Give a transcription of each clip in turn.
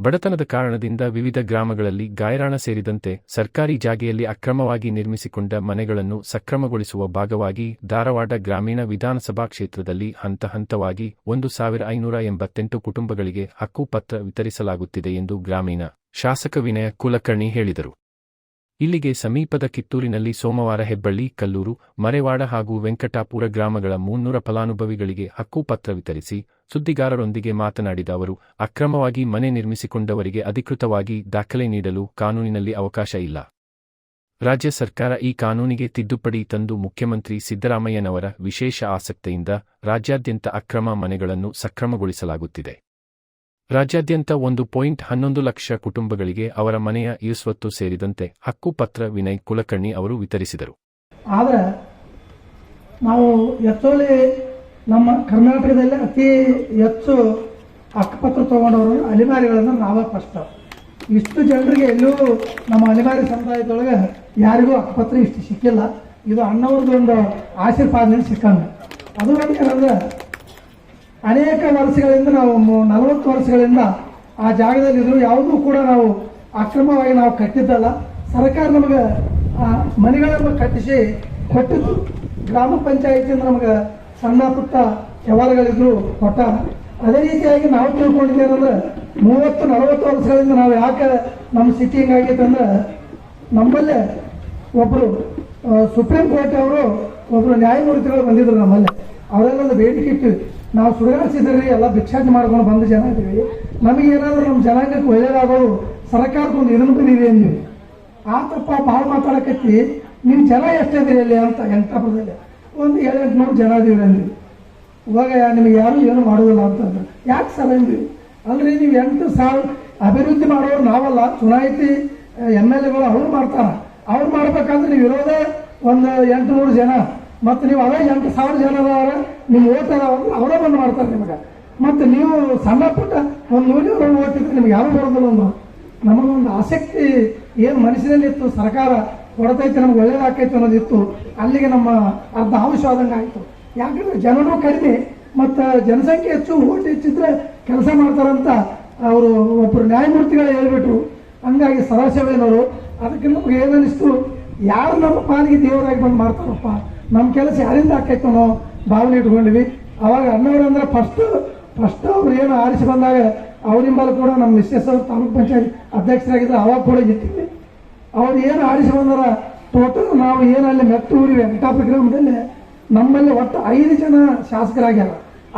ಬಡತನದ ಕಾರಣದಿಂದ ವಿವಿಧ ಗ್ರಾಮಗಳಲ್ಲಿ ಗಾಯರಾಣ ಸೇರಿದಂತೆ ಸರ್ಕಾರಿ ಜಾಗೆಯಲ್ಲಿ ಅಕ್ರಮವಾಗಿ ನಿರ್ಮಿಸಿಕೊಂಡ ಮನೆಗಳನ್ನು ಸಕ್ರಮಗೊಳಿಸುವ ಭಾಗವಾಗಿ ಧಾರವಾಡ ಗ್ರಾಮೀಣ ವಿಧಾನಸಭಾ ಕ್ಷೇತ್ರದಲ್ಲಿ ಹಂತ ಹಂತವಾಗಿ ಒಂದು ಸಾವಿರ ಐನೂರ ಎಂಬತ್ತೆಂಟು ಕುಟುಂಬಗಳಿಗೆ ಹಕ್ಕುಪತ್ರ ವಿತರಿಸಲಾಗುತ್ತಿದೆ ಎಂದು ಗ್ರಾಮೀಣ ಶಾಸಕ ವಿನಯ ಕುಲಕರ್ಣಿ ಹೇಳಿದರು. ಇಲ್ಲಿಗೆ ಸಮೀಪದ ಕಿತ್ತೂರಿನಲ್ಲಿ ಸೋಮವಾರ ಹೆಬ್ಬಳ್ಳಿ, ಕಲ್ಲೂರು, ಮರೆವಾಡ ಹಾಗೂ ವೆಂಕಟಾಪುರ ಗ್ರಾಮಗಳ ಮುನ್ನೂರ ಫಲಾನುಭವಿಗಳಿಗೆ ಹಕ್ಕುಪತ್ರ ವಿತರಿಸಿ ಸುದ್ದಿಗಾರರೊಂದಿಗೆ ಮಾತನಾಡಿದ ಅವರು, ಅಕ್ರಮವಾಗಿ ಮನೆ ನಿರ್ಮಿಸಿಕೊಂಡವರಿಗೆ ಅಧಿಕೃತವಾಗಿ ದಾಖಲೆ ನೀಡಲು ಕಾನೂನಿನಲ್ಲಿ ಅವಕಾಶ ಇಲ್ಲ. ರಾಜ್ಯ ಸರ್ಕಾರ ಈ ಕಾನೂನಿಗೆ ತಿದ್ದುಪಡಿ ತಂದು ಮುಖ್ಯಮಂತ್ರಿ ಸಿದ್ದರಾಮಯ್ಯನವರ ವಿಶೇಷ ಆಸಕ್ತಿಯಿಂದ ರಾಜ್ಯಾದ್ಯಂತ ಅಕ್ರಮ ಮನೆಗಳನ್ನು ಸಕ್ರಮಗೊಳಿಸಲಾಗುತ್ತಿದೆ. ರಾಜ್ಯಾದ್ಯಂತ ಒಂದು ಪಾಯಿಂಟ್ ಹನ್ನೊಂದು ಲಕ್ಷ ಕುಟುಂಬಗಳಿಗೆ ಅವರ ಮನೆಯ ಇರುಸ್ವತ್ತು ಸೇರಿದಂತೆ ಹಕ್ಕುಪತ್ರ ವಿನಯ್ ಕುಲಕರ್ಣಿ ಅವರು ವಿತರಿಸಿದರು. ಆದರೆ ನಾವು ಹೆಚ್ಚೋಲಿ ನಮ್ಮ ಕರ್ನಾಟಕದಲ್ಲಿ ಅತಿ ಹೆಚ್ಚು ಹಕ್ಕುಪತ್ರ ತಗೊಂಡವರು ಅಲಿಮಾರಿಗಳನ್ನು ನಾವೇ ಫಸ್ಟ್ ಇಷ್ಟು ಜನರಿಗೆ ಎಲ್ಲೂ ನಮ್ಮ ಅಲಿಮಾರಿ ಸಮುದಾಯದೊಳಗೆ ಯಾರಿಗೂ ಹಕ್ಕುಪತ್ರ ಇಷ್ಟು ಸಿಕ್ಕಿಲ್ಲ. ಇದು ಅಣ್ಣವ್ರದ್ದು ಒಂದು ಆಶೀರ್ವಾದದಿಂದ ಸಿಕ್ಕಂಗೆ. ಅದು ಏನಂದ್ರೆ ಅನೇಕ ವರ್ಷಗಳಿಂದ ನಾವು ನಲವತ್ತು ವರ್ಷಗಳಿಂದ ಆ ಜಾಗದಲ್ಲಿದ್ರು ಯಾವುದೂ ಕೂಡ ನಾವು ಅಕ್ರಮವಾಗಿ ನಾವು ಕಟ್ಟಿದ್ದಲ್ಲ. ಸರ್ಕಾರ ನಮಗೆ, ಆ, ಮನೆಗಳನ್ನು ಕಟ್ಟಿಸಿ ಕೊಟ್ಟಿದ್ದು. ಗ್ರಾಮ ಪಂಚಾಯಿತಿಯಿಂದ ನಮಗೆ ಸಣ್ಣ ಪುಟ್ಟ ವ್ಯವಹಾರಗಳಿದ್ರು ಕೊಟ್ಟ ಅದೇ ರೀತಿಯಾಗಿ ನಾವು ತಿಳ್ಕೊಂಡಿದ್ದೇನೆಂದ್ರೆ ಮೂವತ್ತು, ನಲವತ್ತು ವರ್ಷಗಳಿಂದ ನಾವು ಯಾಕೆ ನಮ್ಮ ಸ್ಥಿತಿ ಹಿಂಗಾಗೈತೆ ಅಂದ್ರೆ ನಮ್ಮಲ್ಲೇ ಒಬ್ಬರು ಸುಪ್ರೀಂ ಕೋರ್ಟ್ ಅವರು ಒಬ್ರು ನ್ಯಾಯಮೂರ್ತಿಗಳು ಬಂದಿದ್ರು ನಮ್ಮಲ್ಲೇ. ಅವರೆಲ್ಲ ಬೇಡಿಕೆ ಇಟ್ಟಿವಿ ನಾವು ಸುಧಾರಿಸಿದ್ರಿ ಎಲ್ಲ ಭಿಕ್ಷಾಟನೆ ಮಾಡ್ಕೊಂಡು ಬಂದ ಜನ ಇದೀವಿ ನಮಗೆ ಏನಾದರೂ ನಮ್ಮ ಜನಾಂಗಕ್ಕೆ ಒಳ್ಳೆಯದಾಗೋದು ಸರ್ಕಾರಕ್ಕೊಂದು ಇದನ್ನು ಬಂದಿದೆ ಅಂದ್ವಿ. ತಪ್ಪ ಭಾಳ ಮಾತಾಡಕತ್ತಿ ನಿಮ್ಮ ಜನ ಎಷ್ಟಿದ್ರಿ ಅಲ್ಲಿ ಅಂತ ಯಂತ್ರಪುರದಲ್ಲಿ ಒಂದು ಏಳೆಂಟುನೂರು ಜನ ಇದೀವಿ ಅಂದ್ವಿ ಇವಾಗ ನಿಮಗೆ ಯಾರು ಏನು ಮಾಡೋದಿಲ್ಲ ಅಂತಂದ್ರೆ. ಯಾಕೆ ಸರ್ ಅಂದ್ವಿ? ಅಲ್ರಿ, ನೀವು ಎಂಟು ಸಾವಿರ ಅಭಿವೃದ್ಧಿ ಮಾಡೋರು ನಾವಲ್ಲ. ಚುನಾಯಿತಿ, ಎಂ ಎಲ್ ಎಗಳು ಅವ್ರು ಮಾಡ್ತಾರ. ಅವ್ರು ಮಾಡ್ಬೇಕಂದ್ರೆ ನೀವು ಇರೋದೇ ಒಂದು ಎಂಟು ನೂರು ಜನ. ಮತ್ತು ನೀವು ಅವೇ ಎಂಟು ಸಾವಿರ ಜನ ಅದಾರ ನಿಮ್ಮ ಓಟ್ ಅವರೇ ಬಂದು ಮಾಡ್ತಾರೆ ನಿಮಗೆ. ಮತ್ತು ನೀವು ಸಣ್ಣ ಪುಟ್ಟ ಒಂದು ನೂರು ಓಟ್ ಇದ್ರೆ ನಿಮ್ಗೆ ಯಾರು ಬರೋದಿಲ್ಲ ಒಂದು. ನಮಗೊಂದು ಆಸಕ್ತಿ ಏನು ಮನಸ್ಸಿನಲ್ಲಿ ಇತ್ತು ಸರ್ಕಾರ ಕೊಡತೈತೆ ನಮ್ಗೆ ಒಳ್ಳೇದಾಕೈತೆ ಅನ್ನೋದಿತ್ತು. ಅಲ್ಲಿಗೆ ನಮ್ಮ ಅರ್ಧ ಆದಂಗೆ ಆಯಿತು. ಯಾಕಂದ್ರೆ ಜನನೂ ಕಡಿಮೆ, ಮತ್ತು ಜನಸಂಖ್ಯೆ ಹೆಚ್ಚು, ಓಟ್ ಹೆಚ್ಚಿದ್ರೆ ಕೆಲಸ ಮಾಡ್ತಾರಂತ ಅವರು ಒಬ್ಬರು ನ್ಯಾಯಮೂರ್ತಿಗಳು ಹೇಳ್ಬಿಟ್ರು. ಹಂಗಾಗಿ ಸದಾಶಿವಯ್ಯನವರು ಅದಕ್ಕೆ ನಮ್ಗೆ ಏನನ್ನಿಸ್ತು ಯಾರು ನಮ್ಮ ಪಾಲಿಗೆ ದೇವರಾಗಿ ಬಂದು ಮಾಡ್ತಾರಪ್ಪ? ನಮ್ಮ ಕೆಲಸ ಯಾರಿಂದ ಆಕೈತೆ ಭಾವನೆ ಇಟ್ಕೊಂಡ್ವಿ ಅವಾಗ ಅಣ್ಣವ್ರು ಅಂದ್ರೆ ಫಸ್ಟ್ ಫಸ್ಟ್ ಅವ್ರು ಏನು ಆರಿಸಿ ಬಂದಾಗ ಅವರಿಂಬಲ್ ಕೂಡ ನಮ್ಮ ಮಿಸ್ಸೆಸ್ ಅವರು ತಾಲೂಕ್ ಪಂಚಾಯತ್ ಅಧ್ಯಕ್ಷರಾಗಿದ್ದರು ಅವಾಗ ಕೂಡ ಇರ್ತೀವಿ ಅವ್ರು ಏನು ಆರಿಸಿ ಬಂದಾರ ಟೋಟಲ್ ನಾವು ಏನು ಅಲ್ಲಿ ಮೆಟ್ಟೂರಿ ವೆಂಕಟಾಪುರ ಗ್ರಾಮದಲ್ಲಿ ನಮ್ಮಲ್ಲಿ ಒಟ್ಟು ಐದು ಜನ ಶಾಸಕರಾಗ್ಯಾರ.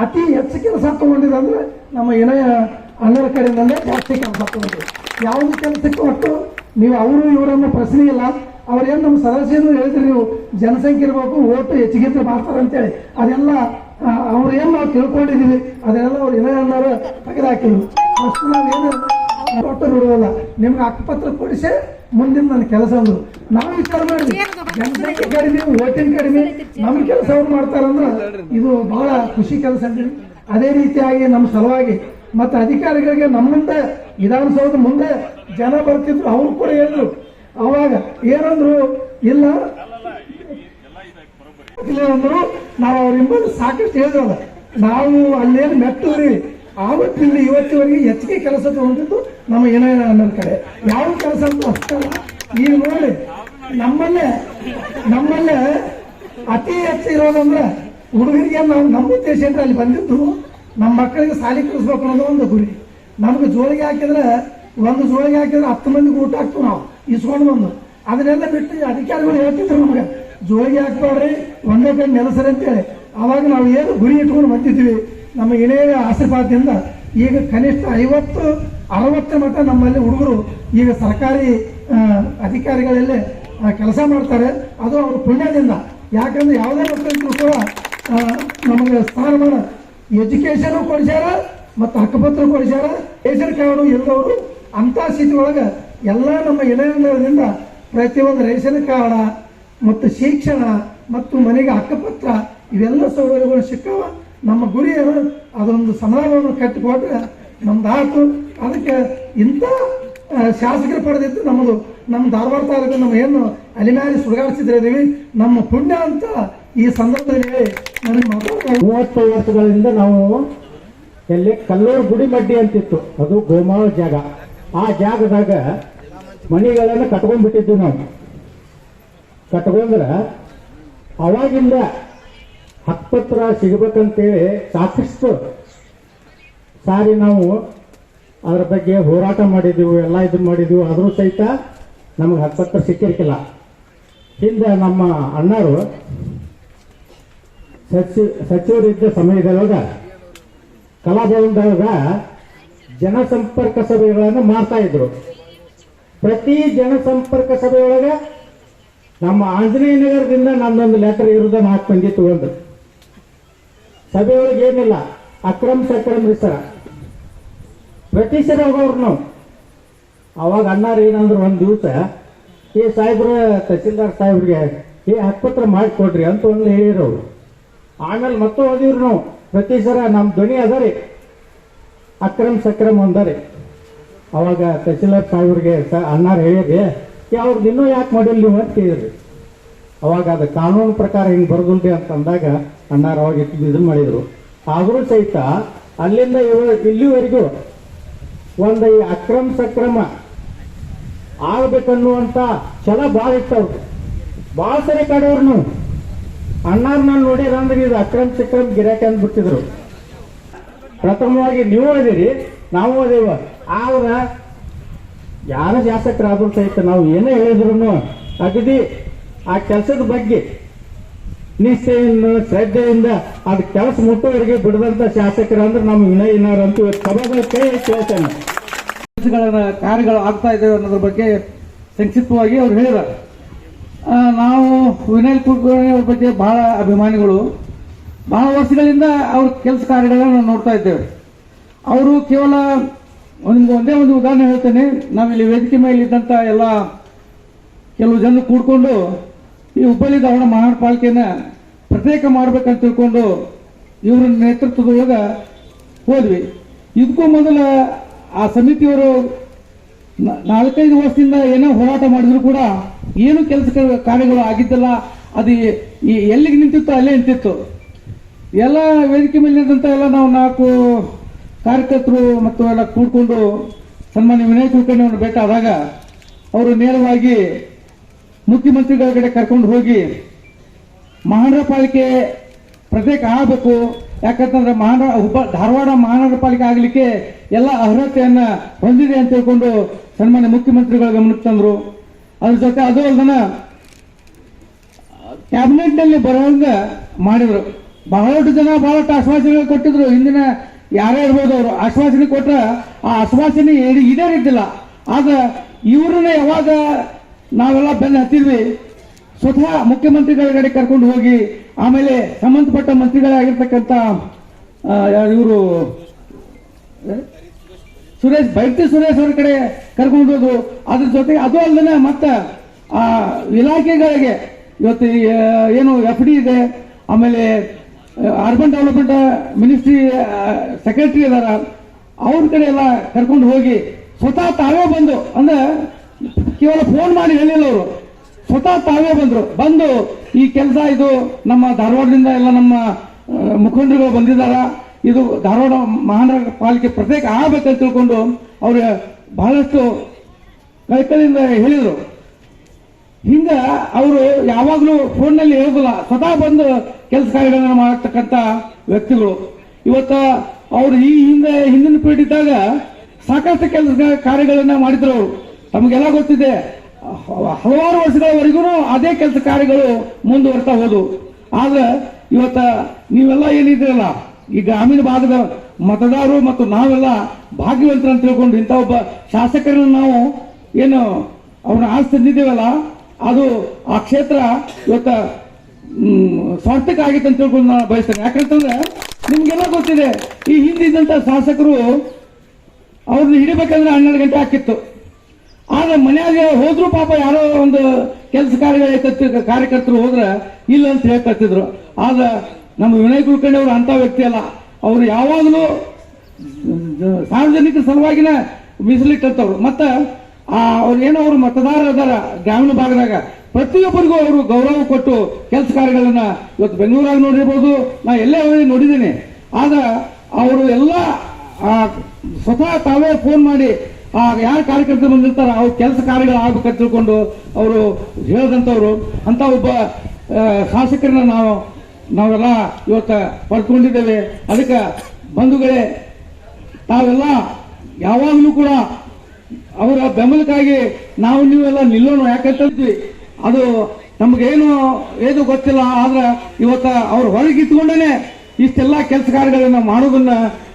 ಅತಿ ಹೆಚ್ಚು ಕೆಲಸ ತಗೊಂಡಿದ್ರೆ ನಮ್ಮ ಇನಯ ಅಣ್ಣರ ಕಡೆಯಿಂದಲೇ ಜಾಸ್ತಿ ಕೆಲಸ ತಗೊಂಡಿವಿ ಯಾವುದು ಕೆಲಸಕ್ಕೆ ಒಟ್ಟು ನೀವು ಅವರು, ಇವರನ್ನು ಪ್ರಶ್ನೆ ಇಲ್ಲ. ಅವ್ರೇನು ನಮ್ಮ ಸದಸ್ಯರು ಹೇಳಿದ್ರಿ, ನೀವು ಜನಸಂಖ್ಯೆ ಇರಬೇಕು, ಓಟು ಹೆಚ್ಚಿಗೆ ಮಾಡ್ತಾರೆ ಅಂತೇಳಿ. ಅದೆಲ್ಲ ಅವ್ರು ಏನು ನಾವು ತಿಳ್ಕೊಂಡಿದೀವಿ, ಅದೆಲ್ಲ ಅವ್ರು ಏನೇ ಅನ್ನೋರು ತೆಗೆದಾಕಿದ್ರು ಅಷ್ಟು ನಾವೇನು ಒಟ್ಟು ನೋಡುವಲ್ಲ. ನಿಮ್ಗೆ ಅಕ್ಕಪತ್ರ ಕೊಡಿಸಿ ಮುಂದಿನ ನನ್ನ ಕೆಲಸ ಅಂದ್ರು. ನಾವು ವಿಚಾರ ಮಾಡಿದ್ವಿ. ಜನಸಂಖ್ಯೆ ಕಡಿಮೆ ಓಟಿನ ಕಡಿಮೆ ನಮ್ಮ ಕೆಲಸ ಅವ್ರು ಮಾಡ್ತಾರಂದ್ರೆ ಇದು ಬಹಳ ಖುಷಿ ಕೆಲಸ ಅಂತೇಳಿ ಅದೇ ರೀತಿಯಾಗಿ ನಮ್ಮ ಸಲುವಾಗಿ ಮತ್ತು ಅಧಿಕಾರಿಗಳಿಗೆ ನಮ್ಮಿಂದ ಮುಂದೆ, ವಿಧಾನಸೌಧ ಮುಂದೆ ಜನ ಬರ್ತಿದ್ರು, ಅವ್ರು ಕೂಡ ಹೇಳಿದ್ರು ಅವಾಗ ಏನಂದ್ರು, ಇಲ್ಲ. ಇಲ್ಲ ಅಂದ್ರು, ನಾವು ಅವ್ರಿಂದ ಸಾಕಷ್ಟು ಹೇಳಿದ್ವಲ್ಲ, ನಾವು ಅಲ್ಲೇನು ಮೆಟ್ಟಲ್ರಿ ಆವತ್ತಿಂದ ಇವತ್ತಿವರೆಗೆ ಹೆಚ್ಚಿಗೆ ಕೆಲಸ ತಗೊಂಡಿದ್ದು ನಮ್ಮ ಏನೇ ನನ್ನ ಕಡೆ. ಯಾವ ಕೆಲಸ ಅಂತ ಅಷ್ಟಲ್ಲ. ಈಗ ನೋಡಿ, ನಮ್ಮಲ್ಲೇ ನಮ್ಮಲ್ಲೇ ಅತಿ ಹೆಚ್ಚು ಇರೋದಂದ್ರೆ ಹುಡುಗರಿಗೆ ನಾವು ನಮ್ಮ ಉದ್ದೇಶ ಅಂದ್ರೆ ಅಲ್ಲಿ ಬಂದಿದ್ದು, ನಮ್ಮ ಮಕ್ಕಳಿಗೆ ಸಾಲಿ ಕಲಿಸ್ಬೇಕು ಅನ್ನೋದು ಒಂದು ಗುರಿ. ನಮ್ಗೆ ಜೋಳಿಗೆ ಹಾಕಿದ್ರೆ, ಒಂದು ಜೋಳಿಗೆ ಹಾಕಿದ್ರೆ ಹತ್ತು ಮಂದಿಗೆ ಊಟ ಹಾಕ್ತೀವಿ ನಾವು. ಇಸ್ಕೊಂಡು ಬಂದು. ಅದನ್ನೆಲ್ಲ ಬಿಟ್ಟು ಅಧಿಕಾರಿಗಳು ಹೇಳ್ತಿದ್ರು ನಮ್ಗೆ ಜೋಳಿಗೆ ಹಾಕ್ಬೇಡ್ರಿ, ಒಂದೇ ಕಣ್ಣು ನೆಲೆಸರಿ ಅಂತೇಳಿ. ಅವಾಗ ನಾವು ಏನು ಗುರಿ ಇಟ್ಕೊಂಡು ಬಂದಿದ್ವಿ, ನಮ್ಮ ಇಳೆಯ ಆಶೀರ್ವಾದದಿಂದ ಈಗ ಕನಿಷ್ಠ ಐವತ್ತು, ಅರವತ್ತು ಮಟ್ಟ ನಮ್ಮಲ್ಲಿ ಹುಡುಗರು ಈಗ ಸರ್ಕಾರಿ ಅಧಿಕಾರಿಗಳಲ್ಲೇ ಕೆಲಸ ಮಾಡ್ತಾರೆ. ಅದು ಅವ್ರ ಪುಣ್ಯದಿಂದ. ಯಾಕಂದ್ರೆ ಯಾವುದೇ ಮಕ್ಕಳಿದ್ರು ಕೂಡ ನಮಗೆ ಸ್ಥಾನಮಾನ ಎಜುಕೇಶನ್ ಕೊಡಿಸ್ಯಾರ, ಮತ್ತು ಹಕ್ಕುಪತ್ರ ಕೊಡಿಸ್ಯಾರ, ರೇಷನ್ ಕಾರ್ಡು ಇಲ್ಲದವರು ಅಂಥ ಸ್ಥಿತಿ ಒಳಗೆ ಎಲ್ಲ ನಮ್ಮ ಇಳೆಯಿಂದ ಪ್ರತಿಯೊಂದು ರೇಷನ್ ಕಾರ್ಡ ಮತ್ತು ಶಿಕ್ಷಣ ಮತ್ತು ಮನೆಗೆ ಹಕ್ಕುಪತ್ರ ಇವೆಲ್ಲ ಸೌಲಭ್ಯಗಳು ಸಿಕ್ಕವ. ನಮ್ಮ ಗುರಿಯರು ಅದೊಂದು ಸಮಾಜವನ್ನು ಕಟ್ಟಿಕೊಟ್ರೆ ನಮ್ದು ಆಯ್ತು ಅದಕ್ಕೆ ಇಂಥ ಶಾಸಕರು ಪಡೆದಿದ್ದು ನಮ್ಮದು, ನಮ್ಮ ಧಾರವಾಡ ತಾಲೂಕು ನಮ್ಮ ಏನು ಅಲಿಮಾರಿ ಸುಧಾರಿಸಿದ್ರೀವಿ ನಮ್ಮ ಪುಣ್ಯ ಅಂತ ಈ ಸಂದರ್ಭದಲ್ಲಿ ನನಗೆ ಮೂವತ್ತು ವರ್ಷಗಳಿಂದ ನಾವು ಎಲ್ಲಿ ಕಲ್ಲೂರು ಗುಡಿಮಡ್ಡಿ ಅಂತಿತ್ತು. ಅದು ಗೋಮಾಳ ಜಾಗ. ಆ ಜಾಗದಾಗ ಮಣಿಗಳನ್ನು ಕಟ್ಕೊಂಡ್ಬಿಟ್ಟಿದ್ವಿ ನಾವು. ಕಟ್ಕೊಂಡ್ರ ಅವಾಗಿಂದ ಹಕ್ಕಪತ್ರ ಸಿಗಬೇಕಂತೇಳಿ ಸಾಕಷ್ಟು ಸಾರಿ ನಾವು ಅದ್ರ ಬಗ್ಗೆ ಹೋರಾಟ ಮಾಡಿದ್ದೆವು ಎಲ್ಲ ಇದು ಮಾಡಿದೆವು. ಆದರೂ ಸಹಿತ ನಮಗೆ ಹಕ್ಕಪತ್ರ ಸಿಕ್ಕಿರ್ಕಿಲ್ಲ. ಹಿಂದೆ ನಮ್ಮ ಅಣ್ಣರು ಸಚಿವ ಸಚಿವರಿದ್ದ ಸಮಯದೊಳಗ ಕಲಾಭವನದೊಳಗ ಜನಸಂಪರ್ಕ ಸಭೆಗಳನ್ನು ಮಾಡ್ತಾ ಇದ್ರು. ಪ್ರತಿ ಜನಸಂಪರ್ಕ ಸಭೆಯೊಳಗ ನಮ್ಮ ಆಂಜನೇಯ ನಗರದಿಂದ ನನ್ನೊಂದು ಲೆಟರ್ ಇರುವುದ ನಾಲ್ಕು ಮಂದಿ ತಗೊಂಡ್ರು. ಸಭೆಯೊಳಗೆ ಏನಿಲ್ಲ, ಅಕ್ರಮ ಸಕ್ರಮ ಸರ. ಸರ ಹೋಗೋರು ನಾವು. ಅವಾಗ ಅಣ್ಣಾರು ಏನಂದ್ರೆ ಒಂದು ದಿವಸ ಈ ಸಾಹೇಬ್ರ, ತಹಸೀಲ್ದಾರ್ ಸಾಹೇಬ್ರಿಗೆ ಈ ಹಕ್ಕುಪತ್ರ ಮಾಡಿಕೊಡ್ರಿ ಅಂತ ಒಂದು ಹೇಳಿರೋರು ಆಮೇಲೆ ಮತ್ತೆ ಓದಿವ್ರು ನಾವು, ಪ್ರತಿ ಸರ ನಮ್ಮ ಧ್ವನಿ ಅದರಿ ಅಕ್ರಮ ಸಕ್ರಮ ಒಂದರಿ ಅವಾಗ ತಹಸೀಲ್ದಾರ್ ಸಾಹೇಬ್ರಿಗೆ ಸ ಅಣ್ಣಾರು ಹೇಳಿರಿ ಅವ್ರದ್ದು ಇನ್ನೂ ಯಾಕೆ ಮಾಡಿಲ್ಲ ನೀವು? ಅಂತ ಕೇಳಿದ್ರಿ. ಅವಾಗ ಅದು ಕಾನೂನು ಪ್ರಕಾರ ಹಿಂಗೆ ಅಂತ ಅಂದಾಗ ಅಣ್ಣಾರು ಅವಾಗ ಇದು ಮಾಡಿದ್ರು. ಆದರೂ ಸಹಿತ ಅಲ್ಲಿಂದ ಇವ- ಇಲ್ಲಿವರೆಗೂ ಒಂದು ಈ ಅಕ್ರಮ ಸಕ್ರಮ ಆಗ್ಬೇಕನ್ನುವಂತ ಛಲ ಭಾಳ ಇತ್ತವ್ರು ಭಾಳ ಸರಿ ಕಾಡೋರು ನಾವು ಅಣ್ಣಾರ್ ನಾನು ಅಂದ್ರೆ ಇದು ಅಕ್ರಮ ಸಕ್ರಮ ಗಿರಾಕಿ ಅಂದ್ಬಿಟ್ಟಿದ್ರು. ಪ್ರಥಮವಾಗಿ ನೀವು ಓದಿರಿ ನಾವು ಓದೇವ ಆದ್ರ ಯಾರ ಶಾಸಕರಾದ್ರೂ ಸಹಿತ ನಾವು ಏನೇ ಹೇಳಿದ್ರು ಅಗದಿ ಆ ಕೆಲಸದ ಬಗ್ಗೆ ನಿಷ್ಠೆಯನ್ನು ಶ್ರದ್ಧೆಯಿಂದ ಅದು ಕೆಲಸ ಮುಟ್ಟುವವರೆಗೆ ಬಿಡದಂತ ಶಾಸಕರು ಅಂದ್ರೆ ನಮ್ಮ ವಿನಯನಾರ್ ಅಂತ ಸಭಾದ ಕೈ ಕಾರ್ಯಗಳು ಆಗ್ತಾ ಇದ್ದಾವೆ ಅನ್ನೋದ್ರ ಬಗ್ಗೆ ಸಂಕ್ಷಿಪ್ತವಾಗಿ ಅವ್ರು ಹೇಳಿದ್ದಾರೆ. ನಾವು ವಿನಯ್ ಕುಲಕರ್ಣಿ ಬಗ್ಗೆ ಬಹಳ ಅಭಿಮಾನಿಗಳು. ಬಹಳ ವರ್ಷಗಳಿಂದ ಅವ್ರ ಕೆಲಸ ಕಾರ್ಯಗಳನ್ನು ನೋಡ್ತಾ ಇದ್ದೇವೆ. ಅವರು ಕೇವಲ ಒಂದು ಒಂದೇ ಒಂದು ಉದಾಹರಣೆ ಹೇಳ್ತೇನೆ. ನಾವಿಲ್ಲಿ ವೇದಿಕೆ ಮೇಲೆ ಇದ್ದಂಥ ಎಲ್ಲ ಕೆಲವು ಜನ ಕೂಡ್ಕೊಂಡು ಈ ಹುಬ್ಬಳ್ಳಿ ದಾವಣ ಮಹಾನ್ ಪಾಲಿಕೆನ ಪ್ರತ್ಯೇಕ ಮಾಡ್ಬೇಕಂತ ತಿಳ್ಕೊಂಡು ಇವರ ನೇತೃತ್ವದೊಳಗ ಹೋದ್ವಿ. ಇದಕ್ಕೂ ಮೊದಲ ಆ ಸಮಿತಿಯವರು ನಾಲ್ಕೈದು ವರ್ಷದಿಂದ ಏನೋ ಹೋರಾಟ ಮಾಡಿದ್ರು ಕೂಡ ಏನು ಕೆಲಸ ಕಾರ್ಯಗಳು ಆಗಿದ್ದಲ್ಲ, ಅದು ಎಲ್ಲಿಗೆ ನಿಂತಿತ್ತು ಅಲ್ಲೇ ನಿಂತಿತ್ತು. ಎಲ್ಲ ವೇದಿಕೆ ಮೇಲೆ ಎಲ್ಲ ನಾವು ನಾಲ್ಕು ಕಾರ್ಯಕರ್ತರು ಮತ್ತು ಎಲ್ಲ ಕೂಡ್ಕೊಂಡು ಸನ್ಮಾನ್ಯ ವಿನಯ್ ಕುಲಕರ್ಣಿ ಅವರನ್ನು ಆದಾಗ ಅವರು ನೇರವಾಗಿ ಮುಖ್ಯಮಂತ್ರಿಗಳ ಕಡೆ ಕರ್ಕೊಂಡು ಹೋಗಿ ಮಹಾನಗರ ಪಾಲಿಕೆ ಪ್ರತ್ಯೇಕ ಆಗಬೇಕು. ಯಾಕಂತಂದ್ರೆ ಮಹಾನಗರ ಹುಬ್ಬ, ಧಾರವಾಡ ಮಹಾನಗರ ಪಾಲಿಕೆ ಆಗಲಿಕ್ಕೆ ಎಲ್ಲ ಅರ್ಹತೆಯನ್ನ ಹೊಂದಿದೆ ಅಂತ ಹೇಳ್ಕೊಂಡು ಸನ್ಮಾನ್ಯ ಮುಖ್ಯಮಂತ್ರಿಗಳ ಗಮನಕ್ಕೆ ತಂದ್ರು. ಅದ್ರ ಜೊತೆ ಅದು ಕ್ಯಾಬಿನೆಟ್ನಲ್ಲಿ ಮಾಡಿದರು ಮಾಡಿದ್ರು. ಬಹಳಷ್ಟು ಜನ ಬಹಳಷ್ಟು ಆಶ್ವಾಸನೆಗಳು ಕೊಟ್ಟಿದ್ರು. ಹಿಂದಿನ ಯಾರೇ ಇರ್ಬೋದು ಅವರು ಆಶ್ವಾಸನೆ ಕೊಟ್ರ ಆ ಆಶ್ವಾಸನೆ ಇದೇ ಈಡೇರಿದ್ದಿಲ್ಲ ಆಗ ಇವ್ರನ್ನ ಯಾವಾಗ ನಾವೆಲ್ಲ ಬೆನ್ನ ಹತ್ತಿದ್ವಿ, ಸ್ವತಃ ಮುಖ್ಯಮಂತ್ರಿಗಳ ಕಡೆ ಕರ್ಕೊಂಡು ಹೋಗಿ, ಆಮೇಲೆ ಸಂಬಂಧಪಟ್ಟ ಮಂತ್ರಿಗಳಾಗಿರ್ತಕ್ಕಂಥ ಇವರು ಸುರೇಶ್ ಬೈಟಿ ಸುರೇಶ್ ಅವ್ರ ಕಡೆ ಕರ್ಕೊಂಡು ಹೋದ್ರು. ಅದ್ರ ಜೊತೆಗೆ ಅದು ಅಲ್ಲದೆ ಮತ್ತೆ, ಆ, ಇಲಾಖೆಗಳಿಗೆ ಇವತ್ತು ಏನು ಎಫ್ ಡಿ ಇದೆ, ಆಮೇಲೆ ಅರ್ಬನ್ ಡೆವಲಪ್ಮೆಂಟ್ ಮಿನಿಸ್ಟ್ರಿ ಸೆಕ್ರೆಟರಿ ಇದಾರ. ಅವ್ರ ಕಡೆ ಎಲ್ಲ ಕರ್ಕೊಂಡು ಹೋಗಿ ಸ್ವತಃ ತಾವೇ ಬಂದು, ಅಂದ್ರೆ ಕೇವಲ ಫೋನ್ ಮಾಡಿ ಹೇಳಿಲ್ಲ ಅವರು. ಸ್ವತಃ ತಾವೇ ಬಂದ್ರು. ಬಂದು ಈ ಕೆಲಸ ಇದು ನಮ್ಮ ಧಾರವಾಡದಿಂದ ಎಲ್ಲ ನಮ್ಮ ಮುಖಂಡರುಗಳು ಬಂದಿದ್ದಾರ ಇದು ಧಾರವಾಡ ಮಹಾನಗರ ಪಾಲಿಕೆ ಪ್ರತ್ಯೇಕ ಆಗಬೇಕಂತ ತಿಳ್ಕೊಂಡು ಅವ್ರು ಬಹಳಷ್ಟು ಕೈಕಲಿಂದ ಹೇಳಿದರು. ಹಿಂಗ ಅವರು ಯಾವಾಗಲೂ ಫೋನ್ನಲ್ಲಿ ಹೇಳೋದಿಲ್ಲ. ಸ್ವತಃ ಬಂದು ಕೆಲಸ ಕಾರ್ಯಗಳನ್ನು ಮಾಡತಕ್ಕಂಥ ವ್ಯಕ್ತಿಗಳು. ಇವತ್ತ ಅವರು ಈ ಹಿಂದೆ ಹಿಂದಿನ ಇದ್ದಾಗ ಸಾಕಷ್ಟು ಕೆಲಸ ಕಾರ್ಯಗಳನ್ನ ಮಾಡಿದ್ರು ಅವರು. ತಮಗೆಲ್ಲ ಗೊತ್ತಿದೆ, ಹಲವಾರು ವರ್ಷಗಳವರೆಗೂ ಅದೇ ಕೆಲಸ ಕಾರ್ಯಗಳು ಮುಂದುವರ್ತಾ ಹೋದವು ಆದ್ರೆ ಇವತ್ತ ನೀವೆಲ್ಲ ಏನಿದ್ರಲ್ಲ ಈ ಗ್ರಾಮೀಣ ಭಾಗದ ಮತದಾರರು ಮತ್ತು ನಾವೆಲ್ಲ ಭಾಗ್ಯವಂತರು ಅಂತ ತಿಳ್ಕೊಂಡು ಇಂಥ ಒಬ್ಬ ಶಾಸಕರನ್ನು ನಾವು ಏನು ಅವ್ರನ್ನ ತಂದಿದ್ದೇವಲ್ಲ ಅದು ಆ ಕ್ಷೇತ್ರ ಇವತ್ತ ಮ್, ಸ್ವಾರ್ಥಕ್ಕೆ ಆಗಿತ್ತು ಅಂತ ತಿಳ್ಕೊಂಡು ನಾನು ಬಯಸ್ತೇನೆ. ಯಾಕಂತಂದ್ರೆ ನಿಮ್ಗೆಲ್ಲ ಗೊತ್ತಿದೆ ಈ ಹಿಂದಿದ್ದಂಥ ಶಾಸಕರು ಅವ್ರನ್ನ ಹಿಡಿಬೇಕಂದ್ರೆ ಹನ್ನೆರಡು ಗಂಟೆ ಹಾಕಿತ್ತು ಆದ್ರೆ ಮನ್ಯಾಗ ಹೋದ್ರು ಪಾಪ ಯಾರೋ ಒಂದು ಕೆಲಸ ಕಾರ್ಯಗಳ ಕಾರ್ಯಕರ್ತರು ಹೋದ್ರೆ ಇಲ್ಲ ಅಂತ ಹೇಳ್ತಿದ್ರು ಆದ್ರೆ ನಮ್ಮ ವಿನಯ್ ಕುಲಕರ್ಣಿ ಅವರು ಅಂತ ವ್ಯಕ್ತಿ ಅಲ್ಲ. ಅವರು ಯಾವಾಗಲೂ ಸಾರ್ವಜನಿಕರ ಸಲುವಾಗಿನ ಮೀಸಲಿಟ್ಟಂತವ್ರು ಮತ್ತ ಅವ್ರು ಏನೋ ಅವರು ಮತದಾರ ಅದಾರ ಗ್ರಾಮೀಣ ಭಾಗದಾಗ. ಪ್ರತಿಯೊಬ್ಬರಿಗೂ ಅವರು ಗೌರವ ಕೊಟ್ಟು ಕೆಲಸ ಕಾರ್ಯಗಳನ್ನ ಇವತ್ತು ಬೆಂಗಳೂರಾಗ ನೋಡಿರ್ಬೋದು. ನಾ ಎಲ್ಲೇ ಹೋಗಿ ನೋಡಿದ್ದೀನಿ. ಆಗ ಅವರು ಎಲ್ಲ ಸ್ವತಃ ತಾವೇ ಫೋನ್ ಮಾಡಿ, ಆ, ಯಾರು ಕಾರ್ಯಕರ್ತರು ಬಂದಿರ್ತಾರ ಅವ್ರ ಕೆಲಸ ಕಾರ್ಯಗಳು ಆಗ್ಬೇಕಂತ ತಿಳ್ಕೊಂಡು ಅವರು ಹೇಳಿದಂಥವ್ರು. ಅಂತ ಒಬ್ಬ ಶಾಸಕರನ್ನ ನಾವು, ನಾವೆಲ್ಲ ಇವತ್ತು ಪಡ್ಕೊಂಡಿದ್ದೇವೆ ಅದಕ್ಕೆ ಬಂಧುಗಳೇ, ತಾವೆಲ್ಲ ಯಾವಾಗಲೂ ಕೂಡ ಅವರ ಬೆಂಬಲಕ್ಕಾಗಿ ನಾವು ನೀವೆಲ್ಲ ನಿಲ್ಲೋಣ. ಯಾಕಂತಂದ್ವಿ ಅದು ನಮಗೇನು ಏನು ಗೊತ್ತಿಲ್ಲ, ಆದ್ರೆ ಇವತ್ತ ಅವ್ರು ಹೊರಗೆ ಇಟ್ಕೊಂಡೇನೆ ಇಷ್ಟೆಲ್ಲ ಕೆಲಸ ಕಾರ್ಯಗಳನ್ನ ಮಾಡೋದನ್ನ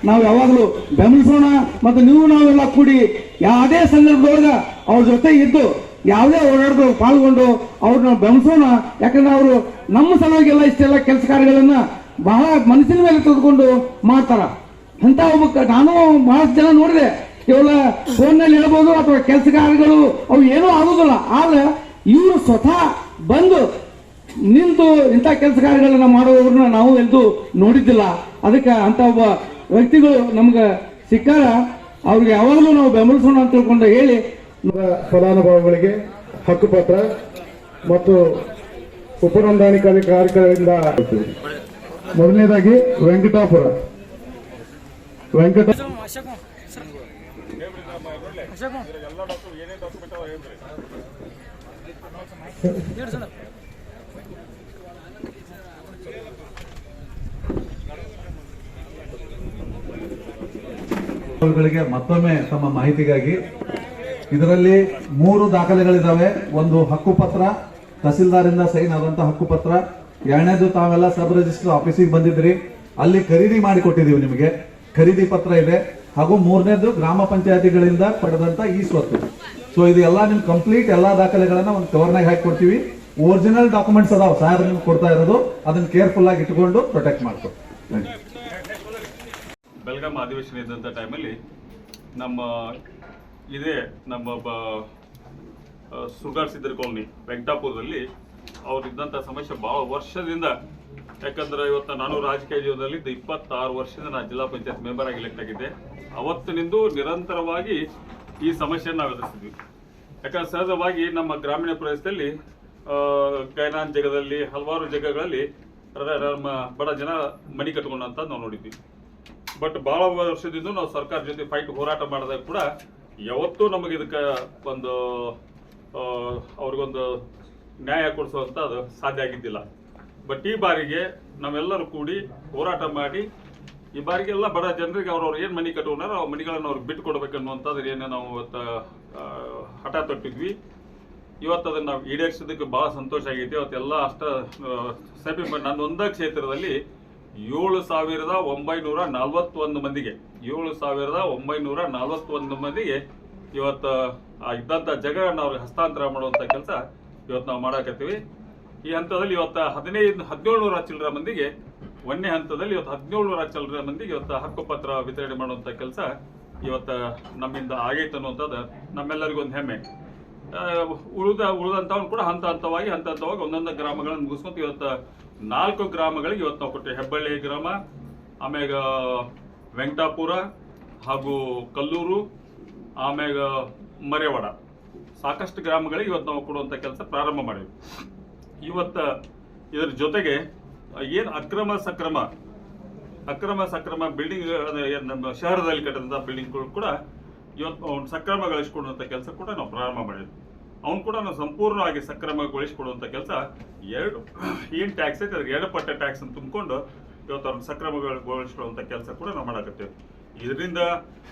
ನಾವು ಯಾವಾಗಲೂ ಬೆಂಬಲಿಸೋಣ ಮತ್ತು ನೀವು ನಾವೆಲ್ಲ ಕೂಡಿ ಯಾವುದೇ ಸಂದರ್ಭದೊಳಗ ಅವ್ರ ಜೊತೆ ಇದ್ದು ಯಾವುದೇ ಓಡಾಡಿದ್ರು ಪಾಲ್ಗೊಂಡು ಅವ್ರನ್ನ ಬೆಂಬಲಿಸೋಣ. ಯಾಕಂದ್ರೆ ಅವರು ನಮ್ಮ ಸಲುವಾಗೆಲ್ಲ ಇಷ್ಟೆಲ್ಲ ಕೆಲಸ ಕಾರ್ಯಗಳನ್ನ ಬಹಳ ಮನಸ್ಸಿನ ಮೇಲೆ ತೆಗೆದುಕೊಂಡು ಮಾಡ್ತಾರ. ಅಂತ ಒಬ್ಬ ನಾನು ಬಹಳಷ್ಟು ಜನ ನೋಡಿದೆ. ಕೇವಲ ಫೋನ್ನಲ್ಲಿ ಹೇಳ್ಬೋದು ಅಥವಾ ಕೆಲಸ ಕಾರ್ಯಗಳು ಅವು ಏನೂ ಆಗೋದಿಲ್ಲ. ಆದ್ರೆ ಇವರು ಸ್ವತಃ ಬಂದು ನಿಂತು ಇಂಥ ಕೆಲಸ ಕಾರ್ಯಗಳನ್ನ ಮಾಡುವವ್ರನ್ನ ನಾವು ಎಂದು ನೋಡಿದ್ದಿಲ್ಲ. ಅದಕ್ಕೆ ಅಂತ ಒಬ್ಬ ವ್ಯಕ್ತಿಗಳು ನಮ್ಗೆ ಸಿಕ್ಕಾರ. ಅವ್ರಿಗೆ ಯಾವಾಗಲೂ ನಾವು ಬೆಂಬಲಿಸೋಣ ಅಂತ ತಿಳ್ಕೊಂಡು ಹೇಳಿ. ಫಲಾನುಭವಿಗಳಿಗೆ ಹಕ್ಕುಪತ್ರ ಮತ್ತು ಉಪನಂದಾನಿಕ ಕಾರ್ಯಕ್ರಮದಿಂದ ಮೊದಲನೇದಾಗಿ ವೆಂಕಟಾಪುರ. ವೆಂಕಟ ಗಳಿಗೆ ಮತ್ತೊಮ್ಮೆ ತಮ್ಮ ಮಾಹಿತಿಗಾಗಿ. ಇದರಲ್ಲಿ ಮೂರು ದಾಖಲೆಗಳಿದ್ದಾವೆ ಒಂದು ಹಕ್ಕುಪತ್ರ, ತಹಸೀಲ್ದಾರಿಂದ ಸೈನ್ ಆದಂತ ಹಕ್ಕುಪತ್ರ. ಎರಡನೇದು ತಾವೆಲ್ಲ ಸಬ್ ರಿಜಿಸ್ಟರ್ ಆಫೀಸಿಗೆ ಬಂದಿದ್ರಿ ಅಲ್ಲಿ ಖರೀದಿ ಮಾಡಿ ಕೊಟ್ಟಿದೀವಿ ನಿಮಗೆ. ಖರೀದಿ ಪತ್ರ ಇದೆ. ಹಾಗೂ ಮೂರನೇದು ಗ್ರಾಮ ಪಂಚಾಯತಿಗಳಿಂದ ಪಡೆದಂತ ಈ ಸ್ವತ್ತು. ಸೊ ಇದು ಎಲ್ಲ ನಿಮ್ ಕಂಪ್ಲೀಟ್ ಎಲ್ಲಾ ದಾಖಲೆಗಳನ್ನ ಒಂದು ಕವರ್ನಾಗ ಹಾಕಿ ಕೊಡ್ತೀವಿ. ಒರಿಜಿನಲ್ ಡಾಕ್ಯುಮೆಂಟ್ಸ್ ಅದಾವ. ಸಾರ್ ನಿಮ್ಗೆ ಕೊಡ್ತಾ ಇರೋದು. ಅದನ್ನ ಕೇರ್ಫುಲ್ ಆಗಿ ಇಟ್ಕೊಂಡು ಪ್ರೊಟೆಕ್ಟ್ ಮಾಡ್ಕೊ. ಬೆಳಗಾಂ ಅಧಿವೇಶನ ಇದ್ದಂಥ ಟೈಮಲ್ಲಿ ನಮ್ಮ, ಇದೇ ನಮ್ಮ ಬ ಸುಗಾರ್ ಸಿದ್ದರ್ ಕಾಲನಿ ವೆಂಕಟಾಪುರದಲ್ಲಿ ಅವ್ರು ಇದ್ದಂಥ ಸಮಸ್ಯೆ ಭಾಳ ವರ್ಷದಿಂದ. ಯಾಕಂದ್ರೆ ಇವತ್ತು ನಾನು ರಾಜಕೀಯ ಜೀವನದಲ್ಲಿ ಇಪ್ಪತ್ತಾರು ವರ್ಷದಿಂದ ನಾನು ಜಿಲ್ಲಾ ಪಂಚಾಯತ್ ಮೆಂಬರ್ ಆಗಿ ಎಲೆಕ್ಟ್ ಆಗಿದ್ದೆ. ಅವತ್ತಿನಿಂದ ನಿರಂತರವಾಗಿ ಈ ಸಮಸ್ಯೆಯನ್ನು ನಾವು ಎದುರಿಸಿದ್ವಿ. ಯಾಕಂದ್ರೆ ಸಹಜವಾಗಿ ನಮ್ಮ ಗ್ರಾಮೀಣ ಪ್ರದೇಶದಲ್ಲಿ ಗೈನಾನ್ ಜಗದಲ್ಲಿ, ಹಲವಾರು ಜಗಗಳಲ್ಲಿ ನಮ್ಮ ಬಡ ಜನ ಮನಿ ಕಟ್ಕೊಂಡಂತ ನಾವು ನೋಡಿದ್ವಿ. ಬಟ್ ಬಹಳ ವರ್ಷದಿಂದ ನಾವು ಸರ್ಕಾರ ಜೊತೆ ಫೈಟ್ ಹೋರಾಟ ಮಾಡಿದಾಗ ಕೂಡ ಯಾವತ್ತೂ ನಮಗೆ ಇದಕ್ಕೆ ಒಂದು ಅವ್ರಿಗೊಂದು ನ್ಯಾಯ ಕೊಡಿಸುವಂತ ಅದು ಸಾಧ್ಯ ಆಗಿದ್ದಿಲ್ಲ. ಬಟ್ ಈ ಬಾರಿಗೆ ನಾವೆಲ್ಲರೂ ಕೂಡಿ ಹೋರಾಟ ಮಾಡಿ ಈ ಬಾರಿಗೆ ಎಲ್ಲ ಬಡ ಜನರಿಗೆ ಅವ್ರವ್ರು ಏನು ಮನೆ ಕಟ್ಕೊಂಡಾರ ಆ ಮನೆಗಳನ್ನು ಅವ್ರಿಗೆ ಬಿಟ್ಟು ಕೊಡ್ಬೇಕನ್ನುವಂಥದ್ದು ಏನು ನಾವು ಇವತ್ತು ಹಠ ತೊಟ್ಟಿದ್ವಿ. ಇವತ್ತು ಅದನ್ನ ನಾವು ಈಡೇರಿಸೋದಕ್ಕೆ ಬಹಳ ಸಂತೋಷ ಆಗೈತಿ. ಇವತ್ತೆಲ್ಲ ಅಷ್ಟ ಸಭೆ ನನ್ನ ಒಂದ ಕ್ಷೇತ್ರದಲ್ಲಿ ಏಳು ಸಾವಿರದ ಒಂಬೈನೂರ ನಲವತ್ತೊಂದು ಮಂದಿಗೆ, ಏಳು ಸಾವಿರದ ಒಂಬೈನೂರ ನಲವತ್ತೊಂದು ಮಂದಿಗೆ ಇವತ್ತು ಇದ್ದಂಥ ಜಾಗಗಳನ್ನ ಅವ್ರಿಗೆ ಹಸ್ತಾಂತರ ಮಾಡುವಂಥ ಕೆಲಸ ಇವತ್ತು ನಾವು ಮಾಡಾಕತ್ತೀವಿ. ಈ ಹಂತದಲ್ಲಿ ಇವತ್ತು ಹದಿನೈದು, ಹದಿನೇಳು ನೂರ ಚಿಲ್ಲರ ಮಂದಿಗೆ ಒಂದನೇ ಹಂತದಲ್ಲಿ ಇವತ್ತು ಹದಿನೇಳು ನೂರ ಚಿಲ್ಲರ ಮಂದಿಗೆ ಇವತ್ತು ಹಕ್ಕುಪತ್ರ ವಿತರಣೆ ಮಾಡುವಂಥ ಕೆಲಸ ಇವತ್ತು ನಮ್ಮಿಂದ ಆಗೈತೆ ಅನ್ನುವಂಥದ್ದು ನಮ್ಮೆಲ್ಲರಿಗೂ ಒಂದು ಹೆಮ್ಮೆ. ಉಳಿದ, ಉಳಿದಂಥವ್ನು ಕೂಡ ಹಂತ ಹಂತವಾಗಿ ಹಂತ ಹಂತವಾಗಿ ಒಂದೊಂದು ಗ್ರಾಮಗಳನ್ನು ಮುಗಿಸ್ಕೊಂಡು ಇವತ್ತು ನಾಲ್ಕು ಗ್ರಾಮಗಳಿಗೆ ಇವತ್ತು ನಾವು ಕೊಟ್ಟೆ ಹೆಬ್ಬಳ್ಳಿ ಗ್ರಾಮ, ಆಮ್ಯಾಗ ವೆಂಕಟಾಪುರ ಹಾಗೂ ಕಲ್ಲೂರು, ಆಮ್ಯಾಗ ಮರೆವಾಡ. ಸಾಕಷ್ಟು ಗ್ರಾಮಗಳಿಗೆ ಇವತ್ತು ನಾವು ಕೊಡುವಂಥ ಕೆಲಸ ಪ್ರಾರಂಭ ಮಾಡಿದ್ವಿ. ಇವತ್ತು ಇದರ ಜೊತೆಗೆ ಏನು ಅಕ್ರಮ ಸಕ್ರಮ? ಅಕ್ರಮ ಸಕ್ರಮ ಬಿಲ್ಡಿಂಗ್ ನಮ್ಮ ಶಹರದಲ್ಲಿ ಕಟ್ಟಿದಂಥ ಬಿಲ್ಡಿಂಗ್ಗಳು ಕೂಡ ಇವತ್ತು ಅವ್ನು ಸಕ್ರಮಗೊಳಿಸಿಕೊಡುವಂಥ ಕೆಲಸ ಕೂಡ ನಾವು ಪ್ರಾರಂಭ ಮಾಡಿದ್ವಿ. ಅವ್ನು ಕೂಡ ನಾವು ಸಂಪೂರ್ಣವಾಗಿ ಸಕ್ರಮಗೊಳಿಸಿಕೊಡುವಂಥ ಕೆಲಸ ಎರಡು ಏನು ಟ್ಯಾಕ್ಸ್ ಐತೆ ಅದ್ರ ಎರಡು ಪಟ್ಟ ಟ್ಯಾಕ್ಸ್ ಅನ್ನು ತುಂಬಿಕೊಂಡು ಇವತ್ತು ಅವ್ರನ್ನ ಸಕ್ರಮಗೊಳಿಸಿಕೊಳ್ಳುವಂಥ ಕೆಲಸ ಕೂಡ ನಾವು ಮಾಡಾಕತ್ತೇವೆ. ಇದರಿಂದ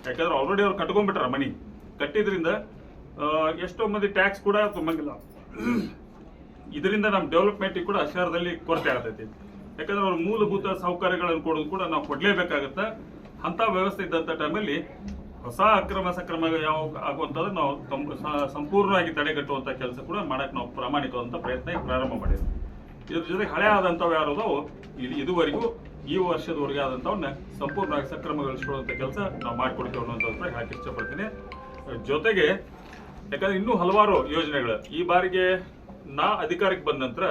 ಯಾಕಂದ್ರೆ ಆಲ್ರೆಡಿ ಅವ್ರು ಕಟ್ಕೊಂಡ್ಬಿಟ್ರ ಮನಿ. ಕಟ್ಟಿದ್ರಿಂದ ಎಷ್ಟೋ ಮಂದಿ ಟ್ಯಾಕ್ಸ್ ಕೂಡ ತುಂಬಂಗಿಲ್ಲ. ಇದರಿಂದ ನಮ್ಮ ಡೆವಲಪ್ಮೆಂಟ್ ಕೂಡ ಶಹರದಲ್ಲಿ ಕೊರತೆ ಆಗ್ತೈತಿ. ಯಾಕಂದ್ರೆ ಅವ್ರ ಮೂಲಭೂತ ಸೌಕರ್ಯಗಳನ್ನು ಕೊಡೋದು ಕೂಡ ನಾವು ಕೊಡಲೇಬೇಕಾಗತ್ತೆ? ಅಂತ ವ್ಯವಸ್ಥೆ ಇದ್ದಂಥ ಟೈಮಲ್ಲಿ ಹೊಸ ಅಕ್ರಮ ಸಕ್ರಮ ಯಾವ ಆಗುವಂಥದ್ದು ನಾವು ಸಂಪೂರ್ಣವಾಗಿ ತಡೆಗಟ್ಟುವಂಥ ಕೆಲಸ ಕೂಡ ಮಾಡಕ್ಕೆ ನಾವು ಪ್ರಾಮಾಣಿಕವಾದಂಥ ಪ್ರಯತ್ನ ಪ್ರಾರಂಭ ಮಾಡಿದ್ವಿ. ಇದ್ರ ಜೊತೆಗೆ ಹಳೆ ಆದಂಥವು ಯಾರು ಇಲ್ಲಿ ಇದು ಇದುವರೆಗೂ ಈ ವರ್ಷದವರೆಗೆ ಆದಂಥವನ್ನ ಸಂಪೂರ್ಣವಾಗಿ ಸಕ್ರಮಗೊಳಿಸಿಕೊಳ್ಳುವಂಥ ಕೆಲಸ ನಾವು ಮಾಡಿಕೊಡ್ತೇವೆ ಅನ್ನೋಂಥದ್ದು ಹೇಳಕ್ಕೆ ಇಷ್ಟಪಡ್ತೀನಿ. ಜೊತೆಗೆ, ಯಾಕಂದ್ರೆ ಇನ್ನೂ ಹಲವಾರು ಯೋಜನೆಗಳು. ಈ ಬಾರಿಗೆ ನಾ ಅಧಿಕಾರಕ್ಕೆ ಬಂದ ನಂತರ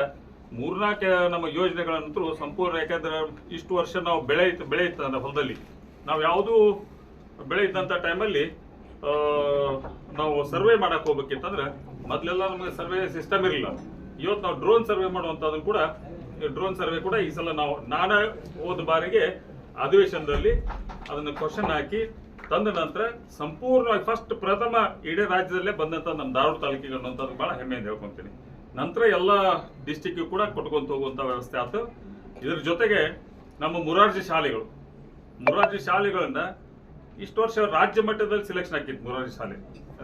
ಮೂರ್ನಾಲ್ಕು, ನಮ್ಮ ಯೋಜನೆಗಳಂತೂ ಸಂಪೂರ್ಣ ಯಾಕಂದ್ರೆ ಇಷ್ಟು ವರ್ಷ ನಾವು ಬೆಳೆ ಇತ್ತು ಬೆಳೆ ಇತ್ತು ಹೊಲದಲ್ಲಿ. ನಾವು ಯಾವುದೂ ಬೆಳೆ ಇದ್ದಂಥ ಟೈಮಲ್ಲಿ ನಾವು ಸರ್ವೆ ಮಾಡಕ್ ಹೋಗ್ಬೇಕಿತ್ತಂದ್ರೆ ಮೊದಲೆಲ್ಲ ನಮಗೆ ಸರ್ವೆ ಸಿಸ್ಟಮ್ ಇರಲಿಲ್ಲ. ಇವತ್ತು ನಾವು ಡ್ರೋನ್ ಸರ್ವೆ ಮಾಡುವಂಥದ್ದು ಕೂಡ, ಡ್ರೋನ್ ಸರ್ವೆ ಕೂಡ ಈ ಸಲ ನಾವು, ನಾನೇ ಹೋದ ಬಾರಿಗೆ ಅಧಿವೇಶನದಲ್ಲಿ ಅದನ್ನು ಕ್ವಶನ್ ಹಾಕಿ ತಂದ ನಂತರ ಸಂಪೂರ್ಣವಾಗಿ ಫಸ್ಟ್ ಪ್ರಥಮ ಇಡೀ ರಾಜ್ಯದಲ್ಲೇ ಬಂದಂತ ನಮ್ಮ ಧಾರವಾಡ ತಾಲೂಕಿಗೆ ಅನ್ನೋಂಥದ್ದು ಭಾಳ ಹೆಮ್ಮೆಯಿಂದ ಹೇಳ್ಕೊಂತೀನಿ. ನಂತರ ಎಲ್ಲ ಡಿಸ್ಟಿಕ್ಗೂ ಕೂಡ ಕೊಟ್ಕೊಂತ ಹೋಗುವಂತ ವ್ಯವಸ್ಥೆ ಆಯ್ತು ಇದ್ರ ಜೊತೆಗೆ ನಮ್ಮ ಮುರಾರ್ಜಿ ಶಾಲೆಗಳು. ಮುರಾರ್ಜಿ ಶಾಲೆಗಳನ್ನ ಇಷ್ಟು ವರ್ಷ ರಾಜ್ಯ ಮಟ್ಟದಲ್ಲಿ ಸಿಲೆಕ್ಷನ್ ಆಗಿತ್ತು ಮುರಾರ್ಜಿ ಶಾಲೆ.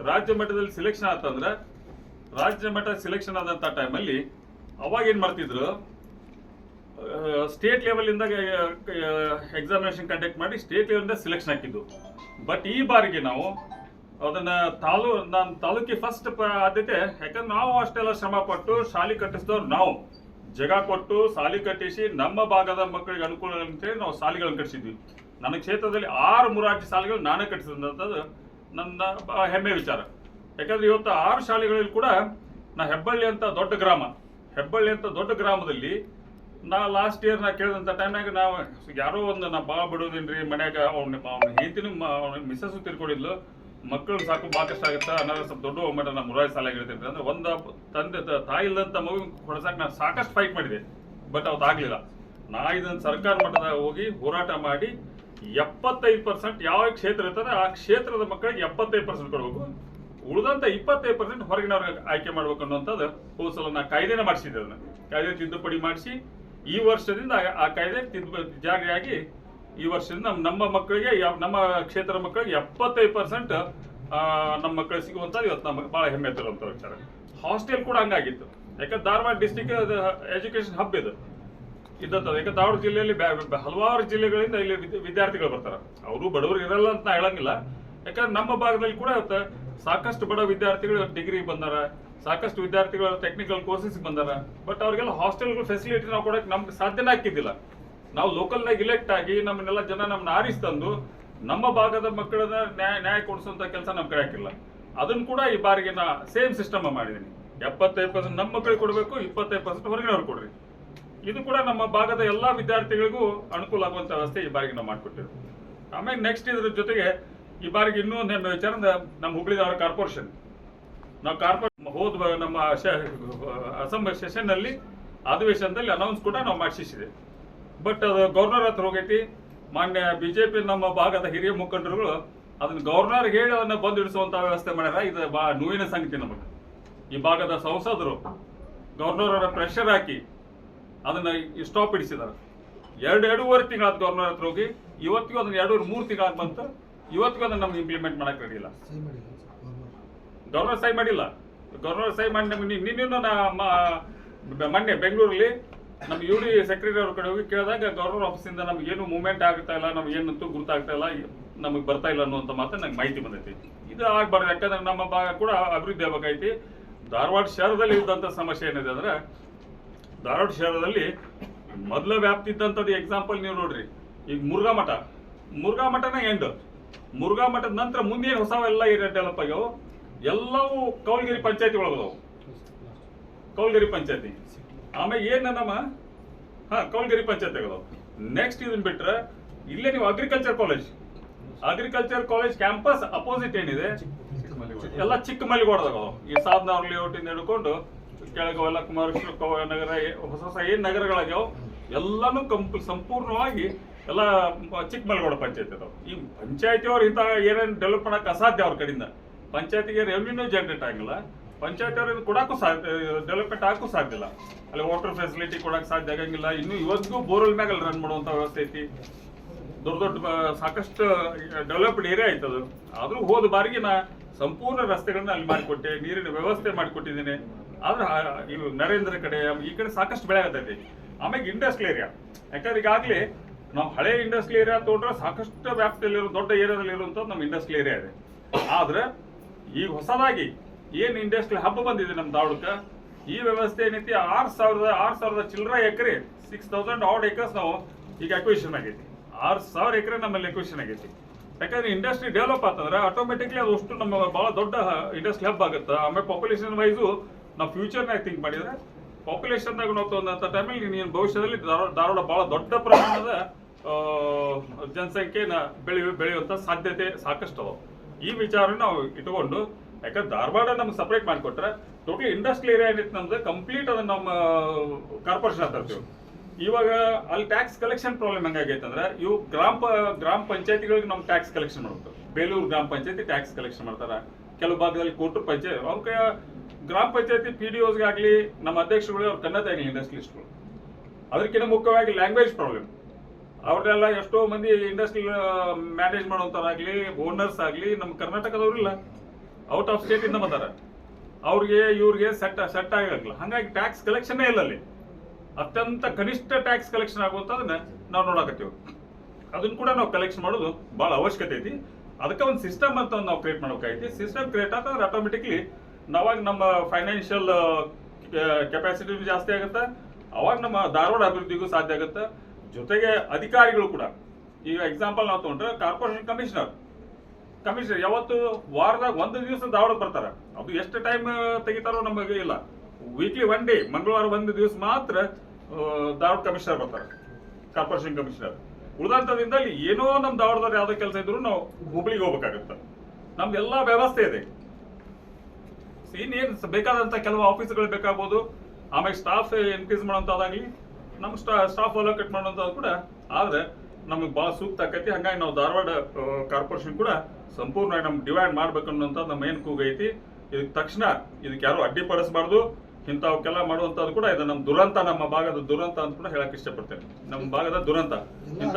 ರಾಜ್ಯ ಮಟ್ಟದಲ್ಲಿ ಸಿಲೆಕ್ಷನ್ ಆತಂದ್ರೆ ರಾಜ್ಯ ಮಟ್ಟ ಸಿಲೆಕ್ಷನ್ ಆದಂತ ಟೈಮಲ್ಲಿ ಅವಾಗ ಏನ್ ಮಾಡ್ತಿದ್ರು? ಸ್ಟೇಟ್ ಲೆವೆಲ್ ಇಂದ ಎಕ್ಸಾಮಿನೇಷನ್ ಕಂಡಕ್ಟ್ ಮಾಡಿ ಸ್ಟೇಟ್ ಲೆವೆಲಿಂದ ಸಿಲೆಕ್ಷನ್ ಹಾಕಿದ್ದು. ಬಟ್ ಈ ಬಾರಿಗೆ ನಾವು ಅದನ್ನ ತಾಲೂ, ನಾನು ತಾಲೂಕಿಗೆ ಫಸ್ಟ್ ಆದ್ಯತೆ, ಯಾಕಂದ್ರೆ ನಾವು ಅಷ್ಟೆಲ್ಲ ಶ್ರಮ ಪಟ್ಟು ಶಾಲೆ ಕಟ್ಟಿಸಿದವ್ರು ನಾವು. ಜಗ ಕೊಟ್ಟು ಶಾಲಿ ಕಟ್ಟಿಸಿ ನಮ್ಮ ಭಾಗದ ಮಕ್ಕಳಿಗೆ ಅನುಕೂಲ ಅಂತೇಳಿ ನಾವು ಶಾಲೆಗಳನ್ನು ಕಟ್ಟಿಸಿದ್ವಿ. ನನ್ನ ಕ್ಷೇತ್ರದಲ್ಲಿ ಆರು ಮುರಾರ್ಜಿ ಶಾಲೆಗಳು ನಾನೇ ಕಟ್ಟಿಸಿದಂಥದ್ದು ನನ್ನ ಹೆಮ್ಮೆ ವಿಚಾರ. ಯಾಕಂದ್ರೆ ಇವತ್ತು ಆರು ಶಾಲೆಗಳಲ್ಲಿ ಕೂಡ ನಾ ಹೆಬ್ಬಳ್ಳಿ ಅಂತ ದೊಡ್ಡ ಗ್ರಾಮ. ಹೆಬ್ಬಳ್ಳಿ ಅಂತ ದೊಡ್ಡ ಗ್ರಾಮದಲ್ಲಿ ನಾ ಲಾಸ್ಟ್ ಇಯರ್ ನಾ ಕೇಳಿದಂಥ ಟೈಮ್ನಾಗ ನಾವು ಯಾರೋ ಒಂದು ನಾ ಬಾ ಬಿಡೋದಿನ್ರಿ ಮನ್ಯಾಗ ಅವ್ನ ಅವ್ನ ಹೆಂಡತಿನೂ ಅವ್ನ ಮಿಸ್ಸಸ್ಸು ತಿರ್ಕೊಂಡಿದ್ಲು. ಮಕ್ಕಳು ಸಾಕು ಭಾಳ ಕಷ್ಟ ಆಗುತ್ತೆ? ಅನ್ನೋದು ಸ್ವಲ್ಪ ದೊಡ್ಡ ಒಮ್ಮೆ ನಾನು ಮುರಾರಿ ಸಾಲ ಹೇಳ್ತೀನಿ ಅಂದ್ರೆ ಒಂದು ತಂದೆ ತಾಯಿ ಇಲ್ಲದಂತ ಮಗು ಹೊಡ್ಸಕ್ಕೆ ನಾನು ಸಾಕಷ್ಟು ಫೈಟ್ ಮಾಡಿದೆ. ಬಟ್ ಅವತ್ತಾಗಲಿಲ್ಲ ಆಗ್ಲಿಲ್ಲ. ನಾ ಇದನ್ನ ಸರ್ಕಾರ ಮಟ್ಟದಾಗ ಹೋಗಿ ಹೋರಾಟ ಮಾಡಿ ಎಪ್ಪತ್ತೈದು ಪರ್ಸೆಂಟ್ ಯಾವ ಕ್ಷೇತ್ರ ಇರ್ತದೆ, ಆ ಕ್ಷೇತ್ರದ ಮಕ್ಕಳಿಗೆ ಎಪ್ಪತ್ತೈದು ಪರ್ಸೆಂಟ್ ಕೊಡಬೇಕು. ಉಳಿದಂತ ಇಪ್ಪತ್ತೈದು ಪರ್ಸೆಂಟ್ ಹೊರಗಿನವ್ರಿಗೆ ಆಯ್ಕೆ ಮಾಡ್ಬೇಕು ಅನ್ನೋಂಥದ್ದು ಹೋದ ಸಲ ನಾ ಕಾಯ್ದೆನ ಮಾಡಿಸಿದ್ದೆ ಅದನ್ನ. ಕಾಯ್ದೆ ತಿದ್ದುಪಡಿ ಮಾಡಿಸಿ ಈ ವರ್ಷದಿಂದ ಆ- ಕಾಯ್ದೆ ತಿದ್ದು ಜಾರಿಯಾಗಿ ಈ ವರ್ಷದಿಂದ ನಮ್ಮ ಮಕ್ಕಳಿಗೆ ನಮ್ಮ ಕ್ಷೇತ್ರ ಮಕ್ಕಳಿಗೆ ಎಪ್ಪತ್ತೈದು ಪರ್ಸೆಂಟ್ ನಮ್ಮ ಮಕ್ಕಳಿಗೆ ಸಿಗುವಂತ ಇವತ್ತು ನಮಗೆ ಭಾಳ ಹೆಮ್ಮೆ ತರುವಂಥ ವಿಚಾರ. ಹಾಸ್ಟೆಲ್ ಕೂಡ ಹಂಗಾಗಿತ್ತು. ಯಾಕಂದ್ರೆ ಧಾರವಾಡ ಡಿಸ್ಟಿಕ್ ಎಜುಕೇಶನ್ ಹಬ್ ಇದು. ಇದ್ದಂಥದ್ದು. ಯಾಕಂದ್ರೆ ಧಾರವಾಡ ಜಿಲ್ಲೆಯಲ್ಲಿ ಹಲವಾರು ಜಿಲ್ಲೆಗಳಿಂದ ಇಲ್ಲಿ ವಿದ್ಯ- ವಿದ್ಯಾರ್ಥಿಗಳು ಬರ್ತಾರೆ. ಅವರು ಬಡವರು ಇರಲ್ಲ ಅಂತ ನಾ ಹೇಳಂಗಿಲ್ಲ. ಯಾಕಂದ್ರೆ ನಮ್ಮ ಭಾಗದಲ್ಲಿ ಕೂಡ ಇವತ್ತು ಸಾಕಷ್ಟು ಬಡ ವಿದ್ಯಾರ್ಥಿಗಳು ಡಿಗ್ರಿ ಬಂದಾರ. ಸಾಕಷ್ಟು ವಿದ್ಯಾರ್ಥಿಗಳು ಟೆಕ್ನಿಕಲ್ ಕೋರ್ಸಸ್ ಬಂದಾರ. ಬಟ್ ಅವರಿಗೆಲ್ಲ ಹಾಸ್ಟೆಲ್ ಫೆಸಿಲಿಟಿ ನಾವು ಕೊಡಕ್ಕೆ ನಮ್ಗೆ ಸಾಧ್ಯನೇ ಆಗ್ತಿದ್ದಿಲ್ಲ. ನಾವು ಲೋಕಲ್ನಾಗ ಇಲೆಕ್ಟ್ ಆಗಿ ನಮ್ಮನ್ನೆಲ್ಲ ಜನ ನಮ್ಮನ್ನ ಆರಿಸಿ ತಂದು ನಮ್ಮ ಭಾಗದ ಮಕ್ಕಳನ್ನ ನ್ಯಾಯ ನ್ಯಾಯ ಕೊಡಿಸುವಂತ ಕೆಲಸ ನಮ್ಮ ಕಡೆ ಹಾಕಿಲ್ಲ. ಅದನ್ನ ಕೂಡ ಈ ಬಾರಿಗೆ ನಾ ಸೇಮ್ ಸಿಸ್ಟಮ್ ಮಾಡಿದ್ದೀನಿ ಎಪ್ಪತ್ತೈದು ಪರ್ಸೆಂಟ್ ನಮ್ಮ ಮಕ್ಕಳಿಗೆ ಕೊಡಬೇಕು, ಇಪ್ಪತ್ತೈದು ಪರ್ಸೆಂಟ್ ಹೊರಗಿನವ್ರು ಕೊಡ್ರಿ. ಇದು ಕೂಡ ನಮ್ಮ ಭಾಗದ ಎಲ್ಲಾ ವಿದ್ಯಾರ್ಥಿಗಳಿಗೂ ಅನುಕೂಲ ಆಗುವಂಥ ವ್ಯವಸ್ಥೆ ಈ ಬಾರಿಗೆ ನಾವು ಮಾಡಿಕೊಟ್ಟಿರೋದು. ಆಮೇಲೆ ನೆಕ್ಸ್ಟ್ ಇದ್ರ ಜೊತೆಗೆ ಈ ಬಾರಿಗೆ ಇನ್ನೂ ಹೆಮ್ಮೆ ವಿಚಾರ ನಮ್ಮ ಹುಬ್ಳಿ ಧಾರವಾಡ ಕಾರ್ಪೊರೇಷನ್. ನಾವು ಕಾರ್ಪೊರೇಟ್ ಹೋದ ನಮ್ಮ ಅಸೆಂಬ್ಲಿ ಸೆಷನ್ನಲ್ಲಿ ಅಧಿವೇಶನದಲ್ಲಿ ಅನೌನ್ಸ್ ಕೂಡ ನಾವು ಮಾಡಿಸಿದೆ ಬಟ್ ಅದು ಗವರ್ನರ್ ಹತ್ರ ಹೋಗೈತಿ. ಮಾನ್ಯ ಬಿಜೆಪಿ ನಮ್ಮ ಭಾಗದ ಹಿರಿಯ ಮುಖಂಡರುಗಳು ಅದನ್ನ ಗವರ್ನರ್ ಹೇಳಿ ಅದನ್ನ ಬಂದು ಇಡಿಸುವಂತ ವ್ಯವಸ್ಥೆ ಮಾಡ್ಯಾರ. ಇದು ಬಾ ನೋವಿನ ಸಂಗತಿ ನಮಗೆ. ಈ ಭಾಗದ ಸಂಸದರು ಗವರ್ನರ್ ಅವರ ಪ್ರೆಷರ್ ಹಾಕಿ ಅದನ್ನ ಸ್ಟಾಪ್ ಇಡಿಸಿದಾರೆ. ಎರಡು ಎರಡೂವರೆ ತಿಂಗಳಾದ ಗವರ್ನರ್ ಹತ್ರ ಹೋಗಿ ಇವತ್ತಿಗೂ ಅದನ್ನ ಎರಡೂವರೆ ಮೂರು ತಿಂಗಳಾದ ಬಂತು ಇವತ್ತಿಗೂ ಅದನ್ನ ನಮ್ಗೆ ಇಂಪ್ಲಿಮೆಂಟ್ ಮಾಡಕ್ ರೆಡಿ ಇಲ್ಲ. ಗವರ್ನರ್ ಸಹಿ ಮಾಡಿಲ್ಲ. ಗವರ್ನರ್ ಸಹಿ ಮಾಡಿ ನಮ್ಗೆ ನಿನ್ನೆ ಮೊನ್ನೆ ಬೆಂಗಳೂರಲ್ಲಿ ನಮ್ಮ ಯು ಡಿ ಸೆಕ್ರೆಟರಿ ಅವ್ರ ಕಡೆ ಹೋಗಿ ಕೇಳಿದಾಗ ಗವರ್ನರ್ ಆಫೀಸಿಂದ ನಮ್ಗೆ ಏನು ಮೂವ್ಮೆಂಟ್ ಆಗ್ತಾ ಇಲ್ಲ, ನಮ್ಗೆ ಏನಂತೂ ಗುರುತಾಗ್ತಾ ಇಲ್ಲ, ನಮಗೆ ಬರ್ತಾ ಇಲ್ಲ ಅನ್ನುವಂಥ ಮಾತು ನಂಗೆ ಮಾಹಿತಿ ಬಂದೈತಿ. ಇದು ಆಗ್ಬಾರ್ದು, ಯಾಕಂದ್ರೆ ನಮ್ಮ ಭಾಗ ಕೂಡ ಅಭಿವೃದ್ಧಿ ಆಗಬೇಕೈತಿ ಧಾರವಾಡ ಶಹರದಲ್ಲಿ ಇದ್ದಂಥ ಸಮಸ್ಯೆ ಏನಿದೆ ಅಂದ್ರೆ, ಧಾರವಾಡ ಶಹರದಲ್ಲಿ ಮೊದಲ ವ್ಯಾಪ್ತಿ ಇದ್ದಂಥದ್ದು ಎಕ್ಸಾಂಪಲ್ ನೀವು ನೋಡ್ರಿ. ಈಗ ಮುರುಘಾ ಮಠ. ಮುರುಘಾ ಮಠನ ಎಂಡ್ ಮುರುಘಾ ಮಠದ ನಂತರ ಮುಂದೇನು ಹೊಸವೆಲ್ಲ ಏರಿಯಾ ಡೆವಲಪ್ ಆಗ್ಯಾವ ಎಲ್ಲವೂ ಕೌಲ್ಗಿರಿ ಪಂಚಾಯತಿ ಒಳಗದವು ಕೌಲ್ಗಿರಿ ಪಂಚಾಯತಿ. ಆಮೇಲೆ ಏನಮ್ಮ ನಮ್ಮ ಹಾ, ಕೌಲ್ಗಿರಿ ಪಂಚಾಯತ್ಗಳು. ನೆಕ್ಸ್ಟ್ ಇದನ್ನ ಬಿಟ್ರೆ, ಇಲ್ಲೇ ನೀವು agriculture college agriculture college campus opposite ಏನಿದೆ? ಎಲ್ಲ ಚಿಕ್ಕ ಮಲ್ಲಿಗೋಡದಾಗ ಈ ಸಾಧನ ಲೇಔಟ್ ಇಂದ ಹಿಡ್ಕೊಂಡು ಕೆಳಗೆ ಅವೆಲ್ಲ ಕುಮಾರೇಶ್ವರ ಕವ- ನಗರ ಹೊಸ ಹೊಸ ಏನ್ ನಗರಗಳಾಗ್ಯಾವ, ಎಲ್ಲಾನು ಕಂಪ್, ಸಂಪೂರ್ಣವಾಗಿ ಎಲ್ಲ ಚಿಕ್ಕ ಮಲ್ಲಿಗೋಡ ಪಂಚಾಯತ್ ಅದಾವ ಈ ಪಂಚಾಯತಿಯವ್ರು ಇಂಥ ಏನೇನು ಡೆವಲಪ್ ಮಾಡಕ್ ಅಸಾಧ್ಯ ಅವ್ರ ಕಡೆಯಿಂದ ಪಂಚಾಯತಿಗೆ ರೆವಿನ್ಯೂ ಜನರೇಟ್ ಆಗಿಲ್ಲ. ಪಂಚಾಯತಿ ಅವ್ರಿಗೆ ಕೊಡಕ್ಕೂ ಸಾಧ್ಯ ಡೆವಲಪ್ಮೆಂಟ್ ಆಗಕ್ಕೂ ಸಾಧ್ಯ ಇಲ್ಲ ಅಲ್ಲಿ ವಾಟರ್ ಫೆಸಿಲಿಟಿ ಕೊಡಕ್ಕೆ ಸಾಧ್ಯ ಆಗಂಗಿಲ್ಲ. ಇನ್ನು ಇವತ್ತಿಗೂ ಬೋರ್ವೆಲ್ ಮ್ಯಾಗ ರನ್ ಮಾಡುವಂತ ವ್ಯವಸ್ಥೆ ಐತಿ. ದೊಡ್ಡ ದೊಡ್ಡ ಸಾಕಷ್ಟು ಡೆವಲಪ್ಡ್ ಏರಿಯಾ ಅದು. ಆದ್ರೂ ಹೋದ ಬಾರಿಗೆ ನಾ ಸಂಪೂರ್ಣ ರಸ್ತೆಗಳನ್ನ ಅಲ್ಲಿ ಮಾಡಿಕೊಟ್ಟೆ, ನೀರಿನ ವ್ಯವಸ್ಥೆ ಮಾಡಿಕೊಟ್ಟಿದ್ದೀನಿ. ಆದ್ರೆ ಇವು ನರೇಂದ್ರ ಕಡೆ, ಈ ಕಡೆ ಸಾಕಷ್ಟು ಬೆಳೆ ಆಗತೈತಿ. ಆಮೇಲೆ ಇಂಡಸ್ಟ್ರಿಯಲ್ ಏರಿಯಾ ಯಾಕಂದ್ರೆ ಈಗಾಗಲೇ ನಾವು ಹಳೆ ಇಂಡಸ್ಟ್ರಿಯಲ್ ಏರಿಯಾ ತೊಗೊಂಡ್ರೆ ಸಾಕಷ್ಟು ವ್ಯಾಪ್ತಿಯಲ್ಲಿರೋ ದೊಡ್ಡ ಏರಿಯಾದಲ್ಲಿ ಇರುವಂಥದ್ದು ನಮ್ಮ ಇಂಡಸ್ಟ್ರಿಯಲ್ ಏರಿಯಾ ಇದೆ. ಆದ್ರೆ, ಈಗ ಹೊಸದಾಗಿ ಏನ್ ಇಂಡಸ್ಟ್ರಿಯಲ್ ಹಬ್ಬ ಬಂದಿದೆ ನಮ್ಮ ಧಾರವಾಡಕ್ಕೆ ಈ ವ್ಯವಸ್ಥೆ ಏನೈತಿ? ಆರು ಸಾವಿರದ ಆರು ಸಾವಿರದ ಚಿಲ್ಲರ acre six thousand odd acres ನಾವು ಈಗ ಅಕ್ವಿಷನ್ ಆಗೈತಿ. ಆರು ಸಾವಿರ ಎಕರೆ ನಮ್ಮಲ್ಲಿ ಅಕ್ವಿಷನ್ ಆಗೈತಿ. ಯಾಕಂದ್ರೆ ಇಂಡಸ್ಟ್ರಿ ಡೆವಲಪ್ ಆತಂದ್ರೆ ಆಟೋಮೆಟಿಕ್ಲಿ ಅದು ಅಷ್ಟು ನಮ್ಮ ಬಹಳ ದೊಡ್ಡ ಇಂಡಸ್ಟ್ರಿ ಹಬ್ ಆಗುತ್ತೆ. ಆಮೇಲೆ ಪಾಪ್ಯುಲೇಷನ್ ವೈಸು ನಾವು ಫ್ಯೂಚರ್ನಾಗ ಥಿಂಕ್ ಮಾಡಿದ್ರೆ ಪಾಪ್ಯುಲೇಷನ್ದಾಗ ನಾವು ತೊಗೊಂಡಂಥ ಟೈಮಲ್ಲಿ ನೀನು ಭವಿಷ್ಯದಲ್ಲಿ ಧಾರವಾಡ ಬಹಳ ದೊಡ್ಡ ಪ್ರಮಾಣದ ಜನಸಂಖ್ಯೆನ ಬೆಳೆಯ, ಬೆಳೆಯುವಂಥ ಸಾಧ್ಯತೆ ಸಾಕಷ್ಟು ಈ ವಿಚಾರ ನಾವು ಇಟ್ಕೊಂಡು ಯಾಕಂದ್ರೆ ಧಾರವಾಡ ನಮ್ಗೆ ಸಪ್ರೇಟ್ ಮಾಡಿಕೊಟ್ರೆ ಟೋಟಲ್ ಇಂಡಸ್ಟ್ರಿಯಲ್ ಏರಿಯಾ ಏನಿತ್ತು ನಮ್ದು ಕಂಪ್ಲೀಟ್ ಅದನ್ನ ನಮ್ಮ ಕಾರ್ಪೊರೇಷನ್ ತರ್ತೀವಿ. ಇವಾಗ ಅಲ್ಲಿ ಟ್ಯಾಕ್ಸ್ ಕಲೆಕ್ಷನ್ ಪ್ರಾಬ್ಲಮ್ ಹೆಂಗಾಗೈತೆ ಅಂದ್ರೆ, ಇವು ಗ್ರಾಮ ಗ್ರಾಮ ಪಂಚಾಯತಿಗಳಿಗೆ ನಮ್ಮ ಟ್ಯಾಕ್ಸ್ ಕಲೆಕ್ಷನ್ ಮಾಡ್ಬೇಕು ಬೇಲೂರು ಗ್ರಾಮ ಪಂಚಾಯತಿ ಟ್ಯಾಕ್ಸ್ ಕಲೆಕ್ಷನ್ ಮಾಡ್ತಾರ. ಕೆಲವು ಭಾಗದಲ್ಲಿ ಕೋಟು ಪಂಚಾಯತ್, ಅವ್ರ ಗ್ರಾಮ ಪಂಚಾಯತಿ ಪಿ ಡಿ ಆಗ್ಲಿ, ನಮ್ಮ ಅಧ್ಯಕ್ಷರುಗಳು, ಅವ್ರು ಕನ್ನಡ ಆಗಲಿ ಇಂಡಸ್ಟ್ರಿಯಲಿಸ್ಟ್ಗಳು ಅದಕ್ಕಿಂತ ಮುಖ್ಯವಾಗಿ ಲ್ಯಾಂಗ್ವೇಜ್ ಪ್ರಾಬ್ಲಮ್ ಅವ್ರನ್ನೆಲ್ಲ ಎಷ್ಟೋ ಮಂದಿ ಇಂಡಸ್ಟ್ರಿ ಮ್ಯಾನೇಜ್ ಮಾಡುವಂಥವ್ರಾಗ್ಲಿ ಓನರ್ಸ್ ಆಗಲಿ, ನಮ್ಮ ಕರ್ನಾಟಕದವ್ರು ಇಲ್ಲ. ಔಟ್ ಆಫ್ ಸ್ಟೇಟ್ ಇಂದ ಬಂದಾರ. ಅವ್ರಿಗೆ, ಇವ್ರಿಗೆ ಸೆಟ್ ಸೆಟ್ ಆಗಲ್ಲ ಹಾಗಾಗಿ ಟ್ಯಾಕ್ಸ್ ಕಲೆಕ್ಷನ್ನೇ ಇಲ್ಲ ಅಲ್ಲಿ ಅತ್ಯಂತ ಕನಿಷ್ಠ ಟ್ಯಾಕ್ಸ್ ಕಲೆಕ್ಷನ್ ಆಗುವಂಥದನ್ನ ನಾವು ನೋಡಕತ್ತೀವಿ. ಅದನ್ನ ಕೂಡ ನಾವು ಕಲೆಕ್ಷನ್ ಮಾಡೋದು ಭಾಳ ಅವಶ್ಯಕತೆ ಐತಿ. ಅದಕ್ಕೆ ಒಂದು ಸಿಸ್ಟಮ್ ಅಂತ ಒಂದು ನಾವು ಕ್ರಿಯೇಟ್ ಮಾಡ್ಬೇಕಾಗೈತಿ ಸಿಸ್ಟಮ್ ಕ್ರಿಯೇಟ್ ಆದ್ರೆ ಆಟೋಮೆಟಿಕ್ಲಿ ನಾವಾಗ ನಮ್ಮ ಫೈನಾನ್ಷಿಯಲ್ ಕೆಪಾಸಿಟಿ ಜಾಸ್ತಿ ಆಗುತ್ತೆ. ಅವಾಗ ನಮ್ಮ ಧಾರವಾಡ ಅಭಿವೃದ್ಧಿಗೂ ಸಾಧ್ಯ ಆಗುತ್ತೆ. ಜೊತೆಗೆ ಅಧಿಕಾರಿಗಳು ಕೂಡ. ಈಗ ಎಕ್ಸಾಂಪಲ್ ನಾವು ತೊಗೊಂಡ್ರೆ ಕಾರ್ಪೊರೇಷನ್ ಕಮಿಷನರ್ ಕಮಿಷನರ್, ಯಾವತ್ತು ವಾರದಾಗ ಒಂದು ದಿವಸ ಧಾರವಾಡ ಬರ್ತಾರೆ. ಅದು ಎಷ್ಟು ಟೈಮ್ ತೆಗಿತಾರೋ ನಮಗೆ ಇಲ್ಲ. ವೀಕ್ಲಿ ಒನ್ ಡೇ ಮಂಗಳವಾರ ಒಂದು ದಿವಸ ಮಾತ್ರ ಧಾರವಾಡ ಕಮಿಷನರ್ ಬರ್ತಾರೆ. Corporation commissioner. ಉಳಿದಂಥದ್ರಿಂದ ಅಲ್ಲಿ ಏನೋ ನಮ್ಮ ಧಾರವಾಡದಲ್ಲಿ ಯಾವುದೋ ಕೆಲಸ ಇದ್ರು ನಾವು ಹುಬ್ಳಿಗೆ ಹೋಗ್ಬೇಕಾಗತ್ತೆ. ನಮ್ದು ಎಲ್ಲ ವ್ಯವಸ್ಥೆ ಇದೆ. ಇನ್ನೇನು ಬೇಕಾದಂಥ ಕೆಲವು ಆಫೀಸ್ಗಳು ಬೇಕಾಗ್ಬೋದು. ಆಮೇಲೆ ಸ್ಟಾಫ್ ಇನ್ಕ್ರೀಸ್ ಮಾಡೋಂಥದ್ದಾಗಲಿ ನಮ್ಮ ಸ್ಟಾ ಸ್ಟಾಫ್ ಅಲೋಕೇಟ್ ಮಾಡೋಂಥದ್ದು ಕೂಡ. ಆದರೆ ನಮಗೆ ಭಾಳ ಸೂಕ್ತ ಆಕೈತಿ. ಹಂಗಾಗಿ ನಾವು ಧಾರವಾಡ ಕಾರ್ಪೊರೇಷನ್ ಕೂಡ ಸಂಪೂರ್ಣವಾಗಿ ನಮ್ಗೆ ಡಿವೈಡ್ ಮಾಡ್ಬೇಕು ಅನ್ನೋಂಥದ್ದು ನಮ್ಮ ಏನು ಕೂಗೈತಿ. ಇದಕ್ಕೆ ತಕ್ಷಣ ಇದಕ್ಕೆ ಯಾರು ಅಡ್ಡಿಪಡಿಸಬಾರ್ದು. ಇಂಥವಕ್ಕೆಲ್ಲ ಮಾಡುವಂಥದ್ದು ಕೂಡ ಇದು ನಮ್ಮ ದುರಂತ ನಮ್ಮ ಭಾಗದ ದುರಂತ ಅಂತ ಕೂಡ ಹೇಳಕ್ ಇಷ್ಟಪಡ್ತೇನೆ. ನಮ್ಮ ಭಾಗದ ದುರಂತ. ಇಂಥ.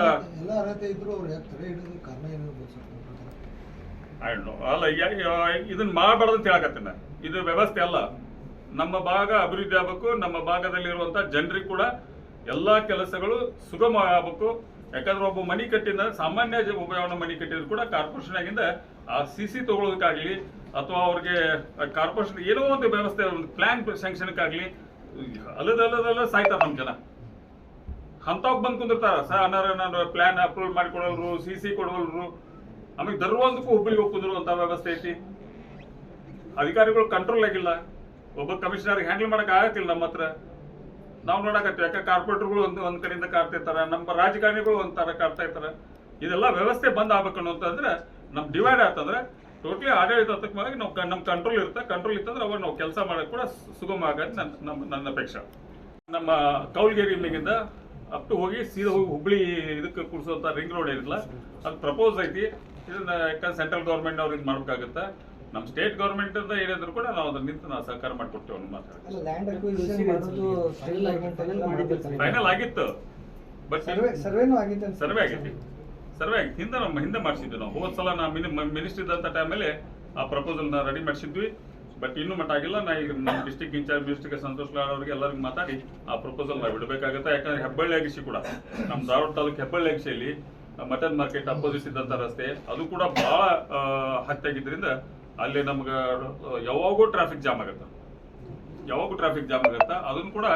ಅಲ್ಲ ಇದನ್ನ ಮಾಡಬಾರ್ದು ಅಂತ ಹೇಳಕತ್ತೇನೆ. ಇದು ವ್ಯವಸ್ಥೆ ಅಲ್ಲ. ನಮ್ಮ ಭಾಗ ಅಭಿವೃದ್ಧಿ ಆಗ್ಬೇಕು ನಮ್ಮ ಭಾಗದಲ್ಲಿರುವಂಥ ಜನರಿಗೆ ಕೂಡ ಎಲ್ಲಾ ಕೆಲಸಗಳು ಸುಗಮ ಆಗ್ಬೇಕು. ಯಾಕಂದ್ರೆ ಒಬ್ಬ ಮನಿ ಕಟ್ಟಿದ ಸಾಮಾನ್ಯ ಒಬ್ಬ ಅವನ ಮನಿ ಕಟ್ಟಿದ್ರು ಕೂಡ ಕಾರ್ಪೊರೇಷನ್ ಆಗಿಂದ ಆ ಸಿ ಸಿ ತಗೊಳ್ಳೋದಕ್ಕಾಗ್ಲಿ ಅಥವಾ ಅವ್ರಿಗೆ ಕಾರ್ಪೊರೇಷನ್ ಏನೋ ಒಂದು ವ್ಯವಸ್ಥೆ, ಒಂದು ಪ್ಲಾನ್ ಆಗ್ಲಿ ಅಲ್ಲದಲ್ಲದಲ್ಲ ಸಾಯ್ತಾರ ನಮ್ಮ ಜನ. ಅಂತವ್ ಬಂದು ಕುಂದಿರ್ತಾರ. ಸರ್ ಅನ್ನಾರ ನಾನು ಪ್ಲಾನ್ ಅಪ್ರೂವ್ ಮಾಡಿಕೊಡೋರು ಸಿ ಸಿ ಕೊಡೋರು ಆಮೇಲೆ ದರ್ವಂದಕ್ಕೂ ಹುಬ್ಳಿಗೆ ಹೋಗಿ ಅಂತ ವ್ಯವಸ್ಥೆ ಐತಿ. ಅಧಿಕಾರಿಗಳು ಕಂಟ್ರೋಲ್ ಆಗಿಲ್ಲ. ಒಬ್ಬ ಕಮಿಷನರ್ ಹ್ಯಾಂಡಲ್ ಮಾಡಕ್ ಆಗತ್ತಿಲ್ಲ ನಮ್ಮ ಹತ್ರ ನಾವು ನೋಡಕತ್ತೀವಿ. ಯಾಕೆ ಕಾರ್ಪೊರೇಟರ್ಗಳು ಒಂದು ಒಂದ್ ಕಡೆಯಿಂದ ಕಾರ್ತಿರ್ತಾರೆ ನಮ್ಮ ರಾಜಕಾರಣಿಗಳು ಒಂದ್ ತರ ಕಾರ್ತಾ ಇರ್ತಾರೆ. ಇದೆಲ್ಲ ವ್ಯವಸ್ಥೆ ಬಂದ್ ಆಗ್ಬೇಕು ಅನ್ನೋಂತಂದ್ರೆ ನಮ್ಮ ಡಿವೈಡ್ ಆತಂದ್ರೆ ಟೋಟಲಿ ಆಡಳಿತಾತ್ಮಕವಾಗಿ ನಾವು ಕ- ನಮ್ ಕಂಟ್ರೋಲ್ ಇರುತ್ತೆ. ಕಂಟ್ರೋಲ್ ಇತ್ತಂದ್ರೆ ಅವಾಗ ನಾವು ಕೆಲಸ ಮಾಡಕ್ ಕೂಡ ಸುಗಮ ಆಗೋದು ನನ್ನ ನಮ್ಮ ನನ್ನ ಅಪೇಕ್ಷೆ. ನಮ್ಮ ಕೌಲ್ಗೇರಿ ಮೇಗಿಂದ ಅಪ್ ಟು ಹೋಗಿ ಸೀದಾ ಹೋಗಿ ಹುಬ್ಳಿ ಇದಕ್ಕೆ ಕುಡಿಸೋಂಥ ರಿಂಗ್ ರೋಡ್ ಏನಿಲ್ಲ ಅದು ಪ್ರಪೋಸ್ ಐತಿ. ಇದನ್ನ ಯಾಕಂದ್ರೆ ಸೆಂಟ್ರಲ್ ಗೌರ್ಮೆಂಟ್ ಅವ್ರು ಇದು ಮಾಡ್ಬೇಕಾಗತ್ತೆ. ನಮ್ಮ ಸ್ಟೇಟ್ ಗೌರ್ಮೆಂಟ್ ಅಂತ ಹೇಳಿದ್ರು ಕೂಡ ನಾವು ಅದ್ರ ನಿಂತು ನಾವು ಸಹಕಾರ ಮಾಡ್ಕೊಡ್ತೇವೆ ಅನ್ನೋ ಮಾತಾಡಿ ಅಲ್ಲ ಲ್ಯಾಂಡ್ ಮಾಡೋದು ಸ್ಟೇಟ್ ಗೌರ್ಮೆಂಟ್ ಅಲ್ಲಿ ಮಾಡಿದ್ದು ಫೈನಲ್ ಆಗಿತ್ತು. ಬಟ್ ಸರ್ವೆ ಸರ್ವೇನೂ ಆಗಿತ್ತು ಸರ್ವೆ ಆಗೈತಿ ಸರ್ವೆ ಆಗಿತ್ತು. ಹಿಂದೆ ನಮ್ಮ ಹಿಂದೆ ಮಾಡಿಸಿದ್ವಿ ನಾವು. ಹೋದ ಸಲ ನಾ ಮಿನಿ ಮಿನಿಸ್ಟರ್ ಇದ್ದಂಥ ಟೈಮಲ್ಲಿ ಆ ಪ್ರಪೋಸಲ್ನ ರೆಡಿ ಮಾಡಿಸಿದ್ವಿ. ಬಟ್ ಇನ್ನೂ ಮಟ್ಟ ಆಗಿಲ್ಲ. ನಾ ಈಗ ನಮ್ಮ ಡಿಸ್ಟಿಕ್ ಇನ್ಚಾರ್ಜ್ ಮಿನಿಸ್ಟರ್ಗೆ ಸಂತೋಷ್ ಲಾಡ್ ಅವರಿಗೆ ಎಲ್ಲರಿಗೂ ಮಾತಾಡಿ ಆ ಪ್ರಪೋಸಲ್ ನಾವು ಬಿಡಬೇಕಾಗುತ್ತೆ. ಯಾಕಂದ್ರೆ ಹೆಬ್ಬಳ್ಳಿ ಅಗಿಸಿ ಕೂಡ. ನಮ್ಮ ಧಾರವಾಡ ತಾಲೂಕು ಹೆಬ್ಬಳ್ಳಿ ಅಗಿಸಿಯಲ್ಲಿ ಮಟನ್ ಮಾರ್ಕೆಟ್ ಅಪೋಸಿಟ್ ಇದ್ದಂಥ ರಸ್ತೆ. ಅದು ಕೂಡ ಬಹಳ ಹತ್ತಾಗಿದ್ರಿಂದ ಅಲ್ಲಿ ನಮ್ಗೆ ಯಾವಾಗೂ ಟ್ರಾಫಿಕ್ ಜಾಮ್ ಆಗುತ್ತೆ. ಯಾವಾಗೂ ಟ್ರಾಫಿಕ್ ಜಾಮ್ ಆಗುತ್ತೆ. ಅದನ್ನು ಕೂಡ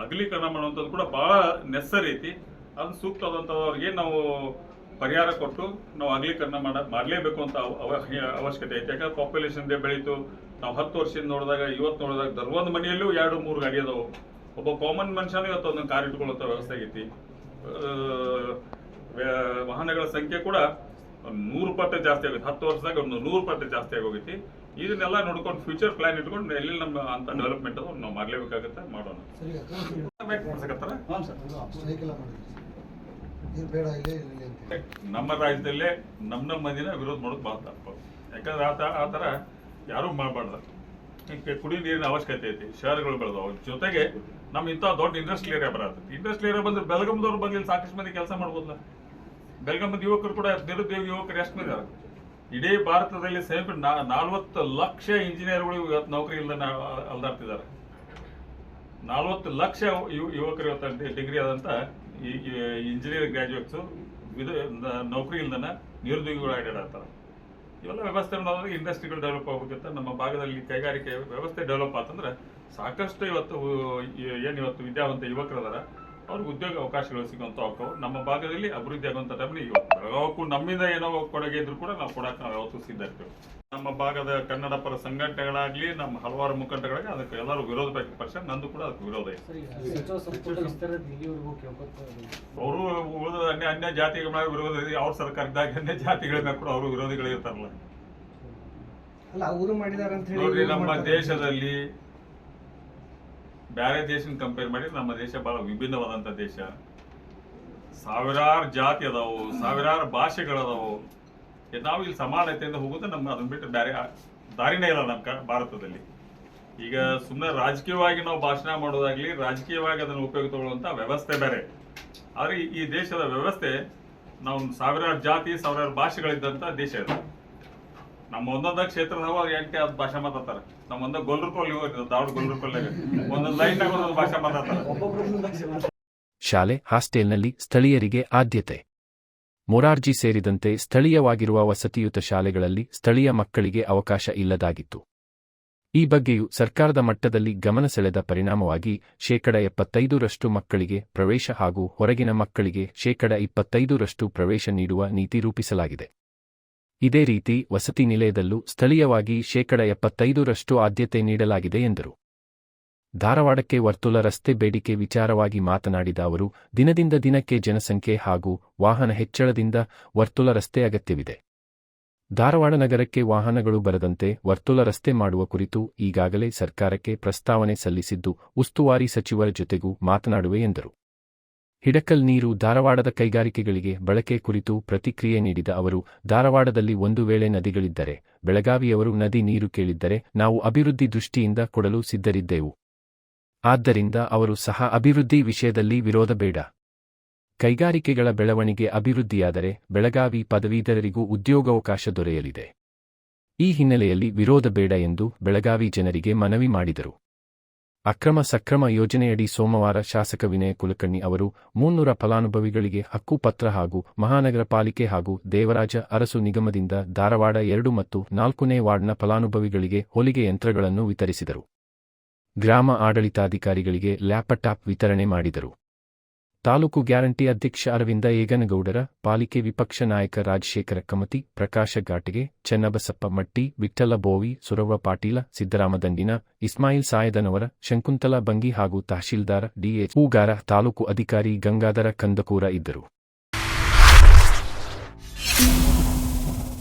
ಅಗಲೀಕರಣ ಮಾಡುವಂಥದ್ದು ಕೂಡ ಬಹಳ ನೆಸರಿ ಐತಿ. ಅದನ್ನ ಸೂಕ್ತವಾದಂಥವ್ರಿಗೆ ನಾವು ಪರಿಹಾರ ಕೊಟ್ಟು ನಾವು ಅಗಲೀಕರಣ ಮಾಡ, ಮಾಡಲೇಬೇಕು ಅಂತ ಅವ- ಅವ- ಅವಶ್ಯಕತೆ ಐತಿ. ಯಾಕಂದ್ರೆ ಪಾಪ್ಯುಲೇಷನ್ ಬೆಳೀತು. ನಾವು ಹತ್ತು ವರ್ಷದಿಂದ ನೋಡಿದಾಗ ಇವತ್ತು ನೋಡಿದಾಗ ದರ್ವೊಂದು ಮನೆಯಲ್ಲೂ ಎರಡು, ಮೂರು ಗಾಡಿ ಅದಾವು. ಒಬ್ಬ ಕಾಮನ್ ಮನುಷ್ಯನೂ ಇವತ್ತು ಒಂದೊಂದು ಕಾರ್ ಇಟ್ಕೊಳ್ಳುವಂಥ ವ್ಯವಸ್ಥೆ ಆಗೈತಿ. ವಾಹನಗಳ ಸಂಖ್ಯೆ ಕೂಡ ನೂರು ಪಟ್ಟು ಜಾಸ್ತಿ ಆಗುತ್ತೆ. ಹತ್ತು ವರ್ಷದಾಗ ಒಂದು ನೂರು ಪಟ್ಟು ಜಾಸ್ತಿ ಆಗೋಗೈತಿ. ಇದನ್ನೆಲ್ಲ ನೋಡ್ಕೊಂಡು ಫ್ಯೂಚರ್ ಪ್ಲಾನ್ ಇಟ್ಕೊಂಡು ಎಲ್ಲಿ ನಮ್ಮ ಅಂತ ಡೆವಲಪ್ಮೆಂಟ್ ಅದು ನಾವು ಮಾಡಲೇಬೇಕಾಗುತ್ತೆ ಮಾಡೋಣ. ನಮ್ಮ ರಾಜ್ಯದಲ್ಲೇ ನಮ್ಮ ನಮ್ಮ ಮಂದಿನ ವಿರೋಧ ಮಾಡೋದು ಬಹಳ ತಪ್ಪು. ಯಾಕಂದ್ರೆ ಆತ ಆ ಥರ ಯಾರೂ ಮಾಡಬಾರ್ದು. ಕುಡಿ ನೀರಿನ ಅವಶ್ಯಕತೆ ಐತಿ ಶಹರಗಳು ಬೆಳೆದವು ಜೊತೆಗೆ ನಮ್ಮ ಇಂಥ ದೊಡ್ಡ ಇಂಡಸ್ಟ್ರಿಯಲ್ ಏರಿಯಾ ಬರತ್ತೆ. ಇಂಡಸ್ಟ್ರಿಯಲ್ ಏರಿಯಾ ಬಂದ್ರೆ ಬೆಳಗಮ್ದವ್ರು ಬಂದಿಲ್ಲ ಸಾಕಷ್ಟು ಮಂದಿ ಕೆಲಸ ಮಾಡ್ಬೋದಲ್ಲ ಬೆಳಗಮದ ಯುವಕರು ಕೂಡ ನಿರುದ್ಯೋಗ ಯುವಕರು ಎಷ್ಟು ಮಂದಿ ಇದಾರೆ? ಇಡೀ ಭಾರತದಲ್ಲಿ ಸೇಮ್ ನಾಲ್ವತ್ತು ಲಕ್ಷ ಇಂಜಿನಿಯರ್ಗಳು ಇವತ್ತು ನೌಕರಿ ಇಲ್ಲದ ಅಲ್ದಾಡ್ತಿದ್ದಾರೆ. ನಲ್ವತ್ತು ಲಕ್ಷ ಯುವಕರು ಇವತ್ತು ಡಿಗ್ರಿ ಆದಂತ ಈ ನ- ನೌಕರಿ ಇಲ್ದನ ನಿರುದ್ಯೋಗಿಗಳು ಆಡಾಡ್ತಾರೆ ಇವೆಲ್ಲ ವ್ಯವಸ್ಥೆ ಇಂಡಸ್ಟ್ರಿಗಳು ಡೆವಲಪ್ ಆಗ್ಬೇಕಂತ ನಮ್ಮ ಭಾಗದಲ್ಲಿ ಕೈಗಾರಿಕೆ ವ್ಯವಸ್ಥೆ ಡೆವಲಪ್ ಆತಂದ್ರೆ ಸಾಕಷ್ಟು ಇವತ್ತು, ಏನು ಇವತ್ತು ವಿದ್ಯಾವಂತ ಯುವಕರು ಅದಾರ ಅವ್ರಿಗೆ ಉದ್ಯೋಗ ಅವಕಾಶಗಳು ಸಿಗುವಂತ ಆಗ್ತಾವ ನಮ್ಮ ಭಾಗದಲ್ಲಿ ಅಭಿವೃದ್ಧಿ ಆಗುವಂತ ಟೈಮ್ನಲ್ಲಿ ಯಾವಕ್ಕೂ ಬೆಳಗಾವಕ್ಕೂ ನಮ್ಮಿಂದ ಏನೋ ಕೊಡುಗೆ ಇದ್ರು ಕೂಡ ನಾವು ಕೊಡಕ್ಕೆ ನಾವು ಯಾವತ್ತೂ ಸಿದ್ಧ ಇರ್ತೇವೆ. ನಮ್ಮ ಭಾಗದ ಕನ್ನಡ ಪರ ಸಂಘಟನೆಗಳಾಗ್ಲಿ ನಮ್ಮ ಹಲವಾರು ಮುಖಂಡಗಳಿಗೆ ಅದಕ್ಕೆ ಎಲ್ಲರೂ ವಿರೋಧ ಪಕ್ಷ ನಂದು ಕೂಡ ಅದಕ್ಕೆ ವಿರೋಧ ಇದೆ. ಅವರು ಉಳಿದ ಅನ್ಯ ಅನ್ಯ ಜಾತಿಗಳ ಮೇಲೆ ವಿರೋಧ ಇದೆ. ಅವ್ರ ಸರ್ಕಾರದಾಗ ಅನ್ಯ ಜಾತಿಗಳ ಮೇಲೆ ಕೂಡ ಅವರು ವಿರೋಧಿಗಳಿರ್ತಾರಲ್ಲ ಅಲ್ಲ ಅವರು ಮಾಡಿದಾರೆ ಅಂತ ಹೇಳಿ ನೋಡ್ರಿ ನಮ್ಮ ದೇಶದಲ್ಲಿ ಬೇರೆ ದೇಶನ ಕಂಪೇರ್ ಮಾಡಿ ನಮ್ಮ ದೇಶ ಬಹಳ ವಿಭಿನ್ನವಾದಂಥ ದೇಶ. ಸಾವಿರಾರು ಜಾತಿ ಅದಾವು, ಸಾವಿರಾರು ಭಾಷೆಗಳದಾವು. ನಾವು ಇಲ್ಲಿ ಸಮಾನತೆಯಿಂದ ಹೋಗೋದು ನಮ್ಮ ಅದನ್ನ ಬಿಟ್ಟು ಬೇರೆ ದಾರಿನೇ ಇಲ್ಲ ನಮ್ಮ ಭಾರತದಲ್ಲಿ. ಈಗ ಸುಮ್ಮನೆ ರಾಜಕೀಯವಾಗಿ ನಾವು ಭಾಷಣ ಮಾಡೋದಾಗ್ಲಿ, ರಾಜಕೀಯವಾಗಿ ಅದನ್ನು ಉಪಯೋಗ ತಗೊಳ್ಳುವಂತ ವ್ಯವಸ್ಥೆ ಬೇರೆ. ಆದ್ರೆ ಈ- ದೇಶದ ವ್ಯವಸ್ಥೆ ನಾವು ಸಾವಿರಾರು ಜಾತಿ, ಸಾವಿರಾರು ಭಾಷೆಗಳಿದ್ದಂತ ದೇಶ ಇದು. ನಮ್ಮ ಒಂದೊಂದ ಕ್ಷೇತ್ರದಾಗ ಅವ್ರು ಎಂಟು ಆ ಭಾಷೆ ಮಾತಾಡ್ತಾರ? ನಮ್ಮ ಒಂದ ದಾವಡ್ ಗೊಲ್ರಕೊಲ್ಲಾಗ ಒಂದೊಂದು ಲೈನ್ ಒಂದೊಂದು ಭಾಷೆ ಮಾತಾಡ್ತಾರೆ. ಶಾಲೆ, ಹಾಸ್ಟೆಲ್ನಲ್ಲಿ ಸ್ಥಳೀಯರಿಗೆ ಆದ್ಯತೆ. ಮೊರಾರ್ಜಿ ಸೇರಿದಂತೆ ಸ್ಥಳೀಯವಾಗಿರುವ ವಸತಿಯುತ ಶಾಲೆಗಳಲ್ಲಿ ಸ್ಥಳೀಯ ಮಕ್ಕಳಿಗೆ ಅವಕಾಶ ಇಲ್ಲದಾಗಿತ್ತು. ಈ ಬಗ್ಗೆಯೂ ಸರ್ಕಾರದ ಮಟ್ಟದಲ್ಲಿ ಗಮನ ಸೆಳೆದ ಪರಿಣಾಮವಾಗಿ ಶೇಕಡ ಎಪ್ಪತ್ತೈದರಷ್ಟು ಮಕ್ಕಳಿಗೆ ಪ್ರವೇಶ ಹಾಗೂ ಹೊರಗಿನ ಮಕ್ಕಳಿಗೆ ಶೇಕಡ ಇಪ್ಪತ್ತೈದರಷ್ಟು ಪ್ರವೇಶ ನೀಡುವ ನೀತಿ ರೂಪಿಸಲಾಗಿದೆ. ಇದೇ ರೀತಿ ವಸತಿ ನಿಲಯದಲ್ಲೂ ಸ್ಥಳೀಯವಾಗಿ ಶೇಕಡ ಎಪ್ಪತ್ತೈದರಷ್ಟು ಆದ್ಯತೆ ನೀಡಲಾಗಿದೆ ಎಂದರು. ಧಾರವಾಡಕ್ಕೆ ವರ್ತುಲ ರಸ್ತೆ ಬೇಡಿಕೆ ವಿಚಾರವಾಗಿ ಮಾತನಾಡಿದ ಅವರು, ದಿನದಿಂದ ದಿನಕ್ಕೆ ಜನಸಂಖ್ಯೆ ಹಾಗೂ ವಾಹನ ಹೆಚ್ಚಳದಿಂದ ವರ್ತುಲ ರಸ್ತೆ ಅಗತ್ಯವಿದೆ. ಧಾರವಾಡ ನಗರಕ್ಕೆ ವಾಹನಗಳು ಬರದಂತೆ ವರ್ತುಲ ರಸ್ತೆ ಮಾಡುವ ಕುರಿತು ಈಗಾಗಲೇ ಸರ್ಕಾರಕ್ಕೆ ಪ್ರಸ್ತಾವನೆ ಸಲ್ಲಿಸಿದ್ದು ಉಸ್ತುವಾರಿ ಸಚಿವರ ಜೊತೆಗೂ ಮಾತನಾಡುವೆ ಎಂದರು. ಹಿಡಕಲ್ ನೀರು ಧಾರವಾಡದ ಕೈಗಾರಿಕೆಗಳಿಗೆ ಬಳಕೆ ಕುರಿತು ಪ್ರತಿಕ್ರಿಯೆ ನೀಡಿದ ಅವರು, ಧಾರವಾಡದಲ್ಲಿ ಒಂದು ವೇಳೆ ನದಿಗಳಿದ್ದರೆ, ಬೆಳಗಾವಿಯವರು ನದಿ ನೀರು ಕೇಳಿದ್ದರೆ ನಾವು ಅಭಿವೃದ್ಧಿ ದೃಷ್ಟಿಯಿಂದ ಕೊಡಲು ಸಿದ್ಧರಿದ್ದೆವು. ಆದ್ದರಿಂದ ಅವರು ಸಹ ಅಭಿವೃದ್ಧಿ ವಿಷಯದಲ್ಲಿ ವಿರೋಧ ಬೇಡ. ಕೈಗಾರಿಕೆಗಳ ಬೆಳವಣಿಗೆ ಅಭಿವೃದ್ಧಿಯಾದರೆ ಬೆಳಗಾವಿ ಪದವೀಧರರಿಗೂ ಉದ್ಯೋಗಾವಕಾಶ ದೊರೆಯಲಿದೆ. ಈ ಹಿನ್ನೆಲೆಯಲ್ಲಿ ವಿರೋಧ ಬೇಡ ಎಂದು ಬೆಳಗಾವಿ ಜನರಿಗೆ ಮನವಿ ಮಾಡಿದರು. ಅಕ್ರಮ ಸಕ್ರಮ ಯೋಜನೆಯಡಿ ಸೋಮವಾರ ಶಾಸಕ ವಿನಯ ಕುಲಕರ್ಣಿ ಅವರು ಮುನ್ನೂರ ಫಲಾನುಭವಿಗಳಿಗೆ ಹಕ್ಕುಪತ್ರ ಹಾಗೂ ಮಹಾನಗರ ಪಾಲಿಕೆ ಹಾಗೂ ದೇವರಾಜ ಅರಸು ನಿಗಮದಿಂದ ಧಾರವಾಡ ಎರಡು ಮತ್ತು ನಾಲ್ಕನೇ ವಾರ್ಡ್ನ ಫಲಾನುಭವಿಗಳಿಗೆ ಹೊಲಿಗೆ ಯಂತ್ರಗಳನ್ನು ವಿತರಿಸಿದರು. ಗ್ರಾಮ ಆಡಳಿತಾಧಿಕಾರಿಗಳಿಗೆ ಲ್ಯಾಪ್ಟಾಪ್ ವಿತರಣೆ ಮಾಡಿದರು. ತಾಲೂಕು ಗ್ಯಾರಂಟಿ ಅಧ್ಯಕ್ಷ ಅರವಿಂದ ಏಗನಗೌಡರ, ಪಾಲಿಕೆ ವಿಪಕ್ಷ ನಾಯಕ ರಾಜಶೇಖರ ಕಮತಿ, ಪ್ರಕಾಶ ಘಾಟಿಗೆ, ಚೆನ್ನಬಸಪ್ಪ ಮಟ್ಟಿ, ವಿಠ್ಠಲ ಬೋವಿ ಸುರವ ಪಾಟೀಲ ಸಿದ್ದರಾಮ ದಂಡಿನ ಇಸ್ಮಾಯಿಲ್ ಸಾಯದನವರ, ಶಂಕುಂತಲಾ ಬಂಗಿ ಹಾಗೂ ತಹಶೀಲ್ದಾರ್ ಡಿಎಚ್ ಹೂಗಾರ, ತಾಲೂಕು ಅಧಿಕಾರಿ ಗಂಗಾಧರ ಕಂದಕೂರ ಇದ್ದರು.